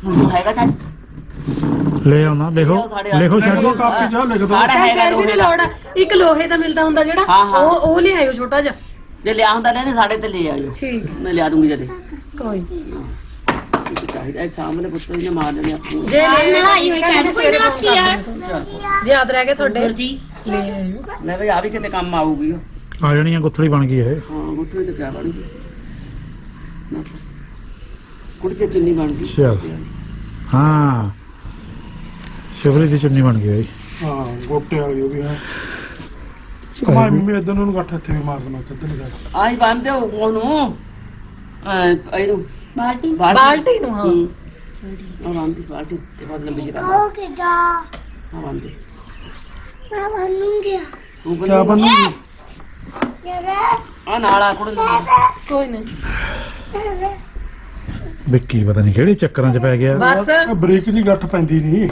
ਹੁਣ ਹੈਗਾ ਛੱਜ? ਲੈ ਆਉਣਾ ਲਿਖੋ ਲਿਖੋ ਛੱਡ ਲਿਖੋ ਕਾਪੀ ਚ ਲਿਖ ਦਿਓ। ਸਾਡਾ ਹੈਗਾ ਨਹੀਂ ਲੋੜ ਇੱਕ ਲੋਹੇ ਦਾ ਮਿਲਦਾ ਹੁੰਦਾ ਜਿਹੜਾ ਹਾਂ, ਹਾਂ। ਉਹ ਉਹ ਲਿਆਇਓ ਛੋਟਾ ਜਿਹਾ। ਜੇ ਲਿਆ ਹੁੰਦਾ ਲੈਣੇ ਸਾਡੇ ਤੇ ਲੈ ਆਇਓ। ਠੀਕ। ਮੈਂ ਲਿਆ ਦੂੰਗੀ ਜਦੇ। ਕੋਈ ਚਾਹੀਦਾ ਇਹ ਸਾਹਮਣੇ ਪੁੱਤਰ ਨੇ ਮਾਰ ਦੇਣੇ ਆਪਣੀ। ਜੇ ਲੈ ਨਾਲ ਆਈ ਹੋਈ ਕਹਿੰਦੇ ਕਹਿ ਸਵੇਰੇ ਕੋਈ ਫੋਨ ਕਰ ਨਾ ਦਿੰਦੇ ਜੇ ਯਾਦ ਰਹਿ ਗਏ ਤੁਹਾਡੇ। ਜੀ। ਲੈ ਆਇਓ। ਮੈਂ ਵੀ ਆ ਵੀ ਕਿਤੇ ਕੰਮ ਆਊਗੀ ਉਹ। ਆ ਜਾਣੀਆਂ ਗੁੱਥੜੀ ਬਣ ਗਈ ਇਹ। ਹਾਂ ਗੁੱਠੇ ਤੇ ਕਿਆ ਬਣ ਗਈ। ਨਾ ਸਰ। ਕੁੜੀ ਤੇ ਚੁੰਨੀ ਬਣ ਗਈ। ਚੱਲ। ਹਾਂ। ਸ਼ਿਵਰੀ ਦੀ ਚੁੰਨੀ ਬਣ ਗਈ ਬਈ ਹਾਂ ਗੋਟੇ ਵਾਲੀ ਉਹ ਵੀ ਹੈ। ਕਮਾਈ ਮੰਮੀ ਇਧਰ ਨੂੰ ਗੱਠ ਇੱਥੇ ਵੀ ਮਾਰ ਦੇਣਾ ਕਿੱਧਰ ਜਾ ਆਹੀ ਬੰਦੇ ਉਹਨੂੰ। ਅਹ ਇਹਨੂੰ। ਬਾਲਟੀ? ਬਾਲਟੀ। ਨੂੰ, ਹਾਂ। ਹੂੰ। ਉਹ ਬੰਦੀ ਬਾਲਟੀ ਤੇ ਬਾਅਦ ਲੰਬੀ ਜਿਹੀ ਕਰ ਹਾਂ ਬੰਦੀ ਤੂੰ ਕਿਆ ਬਣੂਗੀ ਆ ਨਾਲ ਆ ਕੁੜੇ ਕੋਈ ਨਹੀਂ। ਵਿੱਕੀ ਪਤਾ ਨਹੀਂ ਕਿਹੜੇ ਚੱਕਰਾਂ 'ਚ ਪੈ ਗਿਆ। ਬਸ। ਬਰੀਕ ਦੀ ਗੱਠ ਪੈਂਦੀ ਨਹੀਂ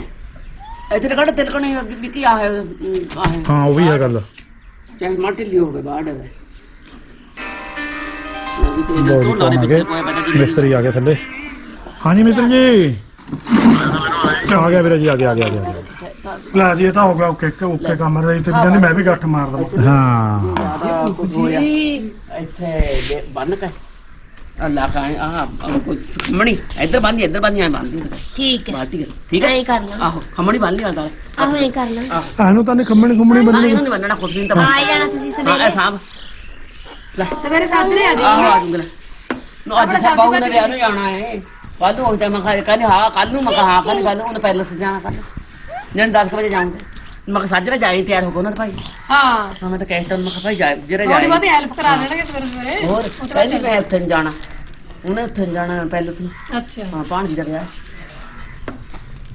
ਇੱਥੇ ਤਾਂ ਕੱਢ ਤਿਲਕਣ ਵੀ ਕੀ ਆ ਹੈ ਆ ਹੈ ਹਾਂ ਉਹ ਵੀ ਆ ਗੱਲ। ਚਾਹੇ ਮਾਟੀ ਲਿਓ ਹੋਵੇ ਬਾੜ ਹੈ ਲੋ ਜੀ ਕੌਣ ਆ ਗਏ। ਮਿਸਤਰੀ ਆ ਗਏ ਥੱਲੇ। ਹਾਂਜੀ ਮਿਸਤਰੀ ਜੀ। ਆ ਗਿਆ ਵੀਰੇ ਜੀ ਆ ਗਿਆ ਆ ਗਿਆ ਆ ਗਿਆ। ਲੈ ਜੀ ਇਹ ਤਾਂ ਹੋ ਗਿਆ ਓਕੇ ਓਕੇ ਕੰਮ ਰਹੀ ਤੇ ਕਹਿੰਦੀ ਮੈਂ ਵੀ ਗੱਠ ਮਾਰ ਦਵਾਂ। ਹਾਂ। ਇੱਥੇ ਬੰਨ ਕੇ। ਅੱਲਾ ਕਾ ਆ ਕੋਈ ਖਮਣੀ ਇੱਧਰ ਬੰਦੀ ਇੱਧਰ ਬੰਦੀ ਆ ਬੰਦੀ ਠੀਕ ਹੈ। ਬਾਤੀ ਠੀਕ ਹੈ? ਐਂ ਕਰ ਲਾਂ। ਆਹੋ ਖਮਣੀ ਬੰਨ ਲਿਆ ਦਾਲ ਆਹੋ ਐਂ ਕਰ ਲਾਂ। ਆਹ। ਇਹਨੂੰ ਤਾਂ ਨਹੀਂ ਖੰਮਣੀ ਖੁੰਮਣੀ ਹਾਂ ਬੰਨੀ ਇਹਨਾਂ ਨੇ ਬੰਨਣਾ ਖੁਦ ਨਹੀਂ ਤਾਂ ਆ ਜਾਣਾ ਤੁਸੀਂ ਹਾਂ ਸਵੇਰੇ। ਇਹ ਸਾਹਬ ਲੈ। ਸਵੇਰੇ ਸਾਜਰੇ ਆ ਜੀ ਆਹੋ ਆ ਜੂਗਾ ਨੋ ਅੱਜ ਤਾਂ ਬਾਹੂ ਨੇ ਵਿਆਹ ਨੂੰ ਜਾਣਾ ਹੈ ਨੂੰ ਹੋਈ ਤਾਂ ਮੈਂ ਕਿਹਾ ਕਹਿੰਦੀ ਹਾਂ ਕੱਲ ਨੂੰ ਮੈਂ ਕਿਹਾ ਹਾਂ ਕੱਲ ਕੱਲ ਨੂੰ ਉਹਨੇ ਪਹਿਲਾਂ ਸੇ ਜਾਣਾ ਕੱਲ ਜਨ 10 ਵਜੇ ਜਾਊਂਗੇ। ਮੈਂ ਕਿਹਾ ਸਾਜਰੇ ਜਾਈ ਤਿਆਰ ਹੋ ਗਏ ਉਹਨਾਂ ਦੇ ਭਾਈ। ਹਾਂ। ਹਾਂ ਮੈਂ ਤਾਂ ਕਹਿ ਤਾ ਮੈਂ ਕਿਹਾ ਭਾਈ ਜਾ ਜਰੇ ਥੋੜੀ ਜਾਈ। ਬਹੁਤੀ ਹੈਲਪ ਕਰਾ ਦੇਣਗੇ ਸਵੇਰੇ ਸਵੇਰੇ ਹੋਰ ਕਹਿੰਦੀ ਮੈਂ ਉੱਥੇ ਨੀ ਜਾਣਾ। ਉਹਨੇ ਉੱਥੇ ਨੀ ਜਾਣਾ ਪਹਿਲਾਂ ਸੀ ਅੱਛਾ। ਹਾਂ ਭਾਣਜੀ ਦਾ ਵਿਆਹ।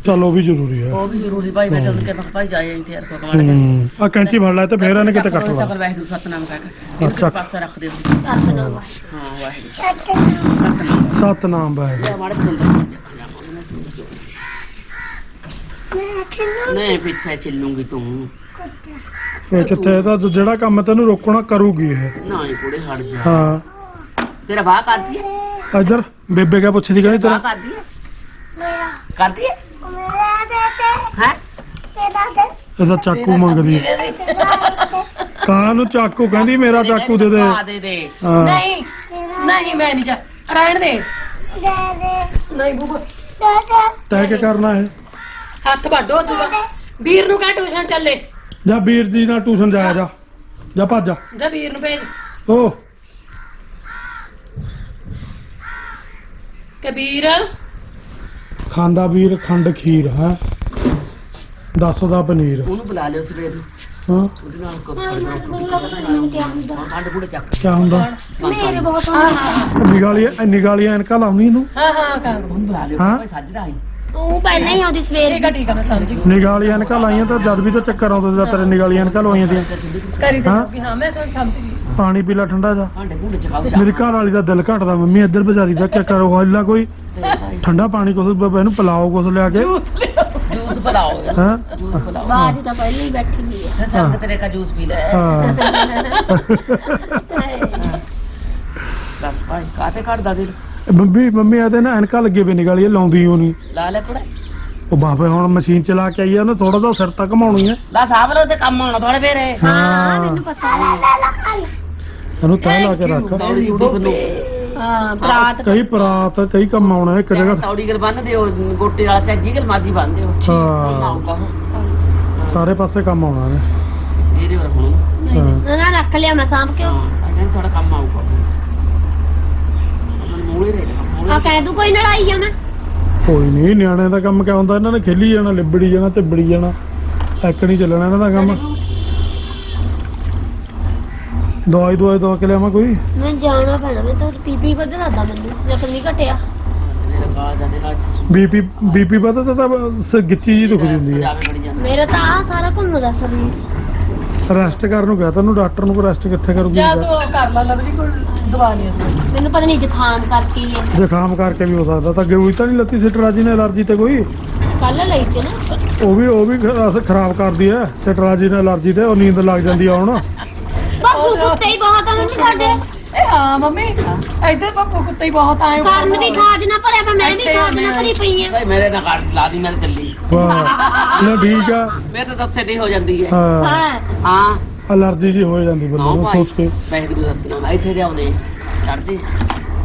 ਚਲ ਉਹ ਵੀ ਜ਼ਰੂਰੀ ਹੈ ਉਹ ਵੀ ਜ਼ਰੂਰੀ ਭਾਈ ਮੈਂ ਤਾਂ ਉਹਨੂੰ ਕਿਹਾ ਭਾਈ ਜਾਏ ਤਿਆਰ ਹੋ। ਕੇ ਹੂੰ ਆ ਕੈਂਚੀ ਫੜ ਲੈ ਤੇ ਫੇਰ ਇਹਨੇ ਕਿਤੇ ਕੱਟ ਲਾ। ਤਕਲ ਵਾਹਿਗੁਰੂ ਸਤਨਾਮ ਕਹਿ ਕੇ। ਅੱਛਾ। ਇੱਕ ਪਾਸੇ ਰੱਖ ਦਿਓ ਸਤਨਾਮ। ਹਾਂ ਵਾਹਿਗੁਰੂ। ਸਤਨਾਮ। ਸਤਨਾਮ। ਬਾਈ ਇਹ ਨਹੀਂ ਪਿੱਛੇ ਚੱਲੂਗੀ ਤੂੰ। ਇਹ ਕਿੱਥੇ ਇਹ ਤਾਂ ਜਿਹੜਾ ਕੰਮ ਤੈਨੂੰ ਰੋਕਣਾ ਕਰੂਗੀ ਇਹ। ਨਾ ਇਹ ਕੁੜੇ ਹਟ ਜਾ। ਹਾਂ। ਤੇਰਾ ਵਾਹ ਕਰਦੀ ਹੈ ਇੱਧਰ ਬੇਬੇ ਕਿਆ ਪੁੱਛਦੀ ਕਹਿੰਦੀ ਵਾਹ ਤੇਰਾ ਕਰਦੀ ਹੈ ਕਰਦੀ ਹੈ? ਹੈ ਇਹਦਾ ਚਾਕੂ ਮੰਗਦੀ। ਹੈ ਕਾਂ ਨੂੰ ਚਾਕੂ ਕਹਿੰਦੀ ਮੇਰਾ ਚਾਕੂ ਦੇ ਦੇ। ਦੇ ਦੇ। ਹਾਂ। ਨਹੀਂ। ਨਹੀਂ ਮੈਂ ਨਹੀਂ ਜਾ ਰਹਿਣ ਦੇ। ਨਹੀਂ ਬੂਬਾ। ਤੈਂ ਕੀ ਕਰਨਾ ਹੈ ਹੱਥ ਵੱਡੋ ਤੂੰ ਵੀਰ ਨੂੰ ਕਹਿ ਟਿਊਸ਼ਨ ਚੱਲੇ। ਜਾ ਵੀਰ ਜੀ ਨਾਲ ਟਿਊਸ਼ਨ ਜਾਇਆ ਜਾ। ਜਾ ਭੱਜ ਜਾ। ਜਾ ਵੀਰ ਨੂੰ ਭੇਜ। ਓ। ਕਬੀਰ ਖਾਂਦਾ ਵੀਰ ਖੰਡ ਖੀਰ ਹੈ? ਦੱਸਦਾ ਪਨੀਰ। ਉਹਨੂੰ ਬੁਲਾ ਲਿਓ ਸਵੇਰ ਨੂੰ। ਹਾਂ। ਉਹਦੇ ਨਾਲ ਕੋਈ ਖੰਡ ਪੂੜੇ ਚੱਕ। ਕੀ ਹੁੰਦਾ? ਮੇਰੇ ਬਹੁਤ ਹਾਂ ਹਾਂ ਨਿਗਾਲੀਆਂ ਨਿਗਾਲੀਆਂ ਐਨਕਾਂ ਲਾਉਣੀ ਇਹਨੂੰ? ਹਾਂ ਹਾਂ ਕਰ ਉਹਨੂੰ ਬੁਲਾ ਲਿਓ ਹਾਂ? ਸਾਜਰਾ ਆਈ ਤੂੰ ਪਹਿਲਾਂ ਹੀ ਆਉਂਦੀ ਸਵੇਰ ਠੀਕ ਆ ਠੀਕ ਆ ਮੈਂ ਸਮਝ ਗਈ। ਨਿਗਾਲੀਆਂ ਐਨਕਾਂ ਲਾਈਆਂ ਤਾਂ ਜਦ ਵੀ ਤਾਂ ਚੱਕਰ ਆਉਂਦੇ ਜਦ ਤੇਰੇ ਨਿਗਾਲੀਆਂ ਐਨਕਾਂ ਲਵਾਈਆਂ ਦੀਆਂ। ਕਰੀ ਹਾਂ? ਤੇ ਹਾਂ ਮੈਂ ਸਮਝ ਸਮਝ ਗਈ। ਪਾਣੀ ਪੀ ਲੈ ਠੰਡਾ ਜਾ। ਭਾਂਡੇ ਭੂੜੇ ਚਕਾਓ ਮੇਰੀ ਘਰ ਵਾਲੀ ਦਾ ਦਿਲ ਘਟਦਾ ਮੰਮੀ ਇੱਧਰ ਵਿਚਾਰੀ ਦਾ ਕੀ ਕਰੋ ਹਾਲਾ ਕੋਈ ਠੰਡਾ ਪਾਣੀ ਕੁਛ ਬ- ਇਹਨੂੰ ਪਿਲਾਓ ਕੁਛ ਲਿਆ ਕੇ। ਜੂਸ ਪਿਲਾਓ। ਹਾਂ? ਜੂਸ ਪਿਲਾਓ। ਬਾਜ ਤਾਂ ਪਹਿਲਾਂ ਹੀ ਬੈਠੀ ਹੋਈ ਹੈ ਫਿਰ ਸੰਗ ਤੇਰੇ ਕਾ ਜੂਸ ਪੀ ਲੈ। ਹਾਂ। ਬਸ ਭਾਈ ਕਾਤੇ ਕੱਢਦਾ ਦਿਲ? ਮੰਮੀ ਮੰਮੀ ਇਹਦੇ ਨਾ ਐਨਕਾਂ ਲੱਗੇ ਵੇ ਨਿਗਾਲੀਆਂ ਲਾਉਂਦੀ ਉਹ ਨਹੀਂ? ਲਾ ਲੈ ਕੁੜੇ। ਉਹ ਬਾਬੇ ਹੁਣ ਮਸ਼ੀਨ ਚਲਾ ਕੇ ਆਈ ਆ ਉਹਨੇ ਥੋੜਾ ਜਿਹਾ ਸਿਰ ਤੱਕ ਘਮਾਉਣੀ ਹੈ ਲਾ ਸਾਹਬ ਲੋ ਤੇ ਕੰਮ ਆਉਣਾ ਥੋੜੇ ਫੇਰੇ ਹਾਂ। ਮੈਨੂੰ ਪਤਾ ਹੈ। ਇਹਨੂੰ ਤੈਅ ਲਾ ਕੇ ਰੱਖ। ਤੌੜੀ ਜੁੜੀ ਹਾਂ ਬਰਾਤ ਕਈ ਪਰਾਤ ਕਈ ਕੰਮ ਆਉਣਾ ਇੱਕ ਜਗ੍ਹਾ। ਤੌੜੀ ਗਲ ਬੰਨ ਦਿਓ ਗੋਟੇ ਵਾਲਾ ਚਾਜੀ ਗਲ ਮਾਜੀ ਬੰਨ ਦਿਓ। ਹਾਂ ਸਾਰੇ ਪਾਸੇ ਕੰਮ ਆਉਣਾ ਨੇ। ਇਹਦੇ ਹੋਰ ਹੁਣ। ਨਾ ਰੱਖ ਲਿਆ ਮੈਂ ਸਾਂਭ ਕੇ। ਹਾਂ ਥੋੜਾ ਕੰਮ ਆਊਗਾ। ਮਨ ਮੂਲੇ ਰਹੇ ਆ ਕਹਿ ਦੂ ਕੋਈ ਲੜਾਈ ਆ ਮੈਂ ਕੋਈ ਨਹੀਂ ਨਿਆਣੇ ਦਾ ਕੰਮ ਕਿਆ ਹੁੰਦਾ? ਇਹਨਾਂ ਨੇ ਖੇਲੀ ਜਾਣਾ ਲਿਬੜੀ ਜਾਣਾ ਤੇ ਬੜੀ ਜਾਣਾ। ਇੱਕ ਨਹੀਂ ਚੱਲਣਾ ਇਹਨਾਂ ਦਾ ਕੰਮ। ਦਵਾਈ ਦਵਾਈ ਦਵਾ ਕੇ ਲਿਆਵਾਂ ਕੋਈ? ਮੈਂ ਜਾਣਾ ਪੈਣਾ ਮੈਂ ਤਾਂ ਪੀਪੀ ਵੱਧ ਲੱਗਦਾ ਮੈਨੂੰ ਜਦ ਨਹੀਂ ਘਟਿਆ। ਗਾ ਜਾਂਦੇ ਨਾਲ ਬੀਪੀ ਬੀਪੀ ਵਧਦਾ ਤਾਂ ਗਿੱਚੀ ਜੀ ਦੁਖਦੀ ਹੁੰਦੀ ਹੈ ਮੇਰਾ ਤਾਂ ਆ ਸਾਰਾ ਘੁੰਮਦਾ ਸਰੀਰ। ਰੈਸਟ ਕਰਨ ਨੂੰ ਕਹਤਾ ਤੈਨੂੰ ਡਾਕਟਰ ਨੂੰ ਰੈਸਟ ਕਿੱਥੇ ਕਰੂਗੀ? ਜਾ ਤੂੰ ਉਹ ਕਰ ਲਾ ਲਵਲੀ ਕੋਲ ਦਵਾ ਤੂੰ ਮੈਨੂੰ ਪਤਾ ਨਹੀਂ ਜ਼ੁਕਾਮ ਕਰਕੇ ਹੀ ਹੈ। ਜ਼ੁਕਾਮ ਕਰਕੇ ਵੀ ਹੋ ਸਕਦਾ ਤਾਂ ਅੱਗੇ ਹੋਈ ਤਾਂ ਨਹੀਂ ਲੱਤੀ ਸਿਟਰਾਜੀ ਨੇ ਅਲਰਜੀ ਤੇ ਕੋਈ? ਕੱਲ ਲਈ ਤੇ ਨਾ। ਉਹ ਵੀ ਉਹ ਵੀ ਖਰਾਬ ਕਰਦੀ ਹੈ ਸਿਟਰਾਜੀ ਨੇ ਅਲਰਜੀ ਤੇ ਉਹ ਨੀਂਦ ਲੱਗ ਜਾਂਦੀ ਆ ਹੁਣ। ਬੱਬੂ ਕੁੱਤੇ ਹੀ ਬਹੁਤ ਆ ਮੰਮੀ ਸਾਡੇ। ਇਹ ਹਾਂ ਮੰਮੀ ਇੱਧਰ ਪੱਪੂ ਕੁੱਤੇ ਹੀ ਬਹੁਤ ਆਏ ਹੋਏ ਕਰਨ ਦੀ ਖਾਜ ਨਾ ਭਰਿਆ ਪਰ ਮੈਂ ਵੀ ਖਾਜ ਨਾ ਭਰੀ ਪਈ ਆ। ਭਾਈ ਮੇਰੇ ਨਾਲ ਕਾਟ ਲਾ ਦੀ ਮੈਂ ਤਾਂ ਚੱਲੀ ਵਾਹ ਨਾ ਠੀਕ ਆ। ਮੇਰੇ ਤਾਂ ਦੱਸੇ ਦੀ ਹੋ ਜਾਂਦੀ ਹੈ। ਹਾਂ। ਹਾਂ। ਹਾਂ ਅਲਰਜੀ ਜੀ ਹੋ ਜਾਂਦੀ ਬੰਦੇ ਨੂੰ ਸੋਚ ਕੇ। ਇੱਥੇ ਦੇ ਆਉਂਦੇ ਚੜਦੇ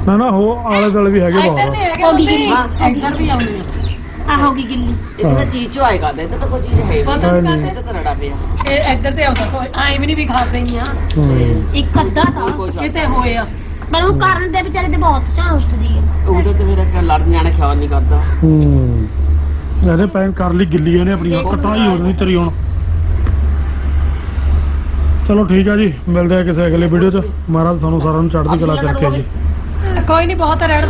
ਨਾ ਨਾ ਹੋ ਆਲੇ ਦੁਆਲੇ ਵੀ ਹੈਗੇ ਇੱਧਰ ਬਹੁਤ। ਨਹੀਂ ਹੈਗੇ ਕੋਲੀ ਮੰਮੀ। ਹਾਂ। ਇੱਧਰ ਵੀ ਆਉਂਦੇ ਆ। ਆ। ਹੋ ਗਈ ਗਿੱਲੀ ਇੱਥੇ ਤਾਂ ਚੀਜ਼ ਚੋ ਆਏਗਾ ਤੇ ਤਾਂ ਕੋਈ ਚੀਜ਼ ਹੈ ਪਤਾ ਨਹੀਂ। ਕਾਹਤੇ। ਇੱਥੇ ਤਾਂ ਰੜਾ ਪਿਆ। ਇਹ ਇੱਧਰ ਤੇ ਆਉਂਦਾ ਕੋਈ ਐਂ ਵੀ ਨਹੀਂ ਵੀ ਖਾ ਗਈ ਆ। ਹੂੰ। ਇੱਕ ਅੱਧਾ ਤਾਂ। ਕੋਈ ਚੱਲ ਕਿਤੇ ਹੋਏ ਆ। ਪਰ ਉਹ ਕਰਨ ਦੇ ਵਿਚਾਰੇ ਤੇ ਬਹੁਤ ਝਾਂ ਉੱਠਦੀ ਹੈ। ਉਹਦੇ ਤੇ ਮੇਰਾ ਕਿ ਲੜ ਨਿਆਣੇ ਖਿਆਲ ਨਹੀਂ ਕਰਦਾ। ਹੂੰ। ਇਹਨੇ ਪੈਨ ਕਰ ਲਈ ਗਿੱਲੀ ਇਹਨੇ ਆਪਣੀ ਕਟਾਈ ਹੋ ਜਾਣੀ ਤੇਰੀ ਹੁਣ। ਚਲੋ ਠੀਕ ਆ ਜੀ ਮਿਲਦੇ ਆ ਕਿਸੇ ਅਗਲੇ ਵੀਡੀਓ 'ਚ। ਮਹਾਰਾਜ ਤੁਹਾਨੂੰ ਸਾਰਿਆਂ ਨੂੰ ਚੜ੍ਹਦੀ ਕਲਾ ਰੱਖੇ ਜੀ। ਕੋਈ ਨਹੀਂ ਬਹੁਤ ਰਹਿਣ ਨੀ,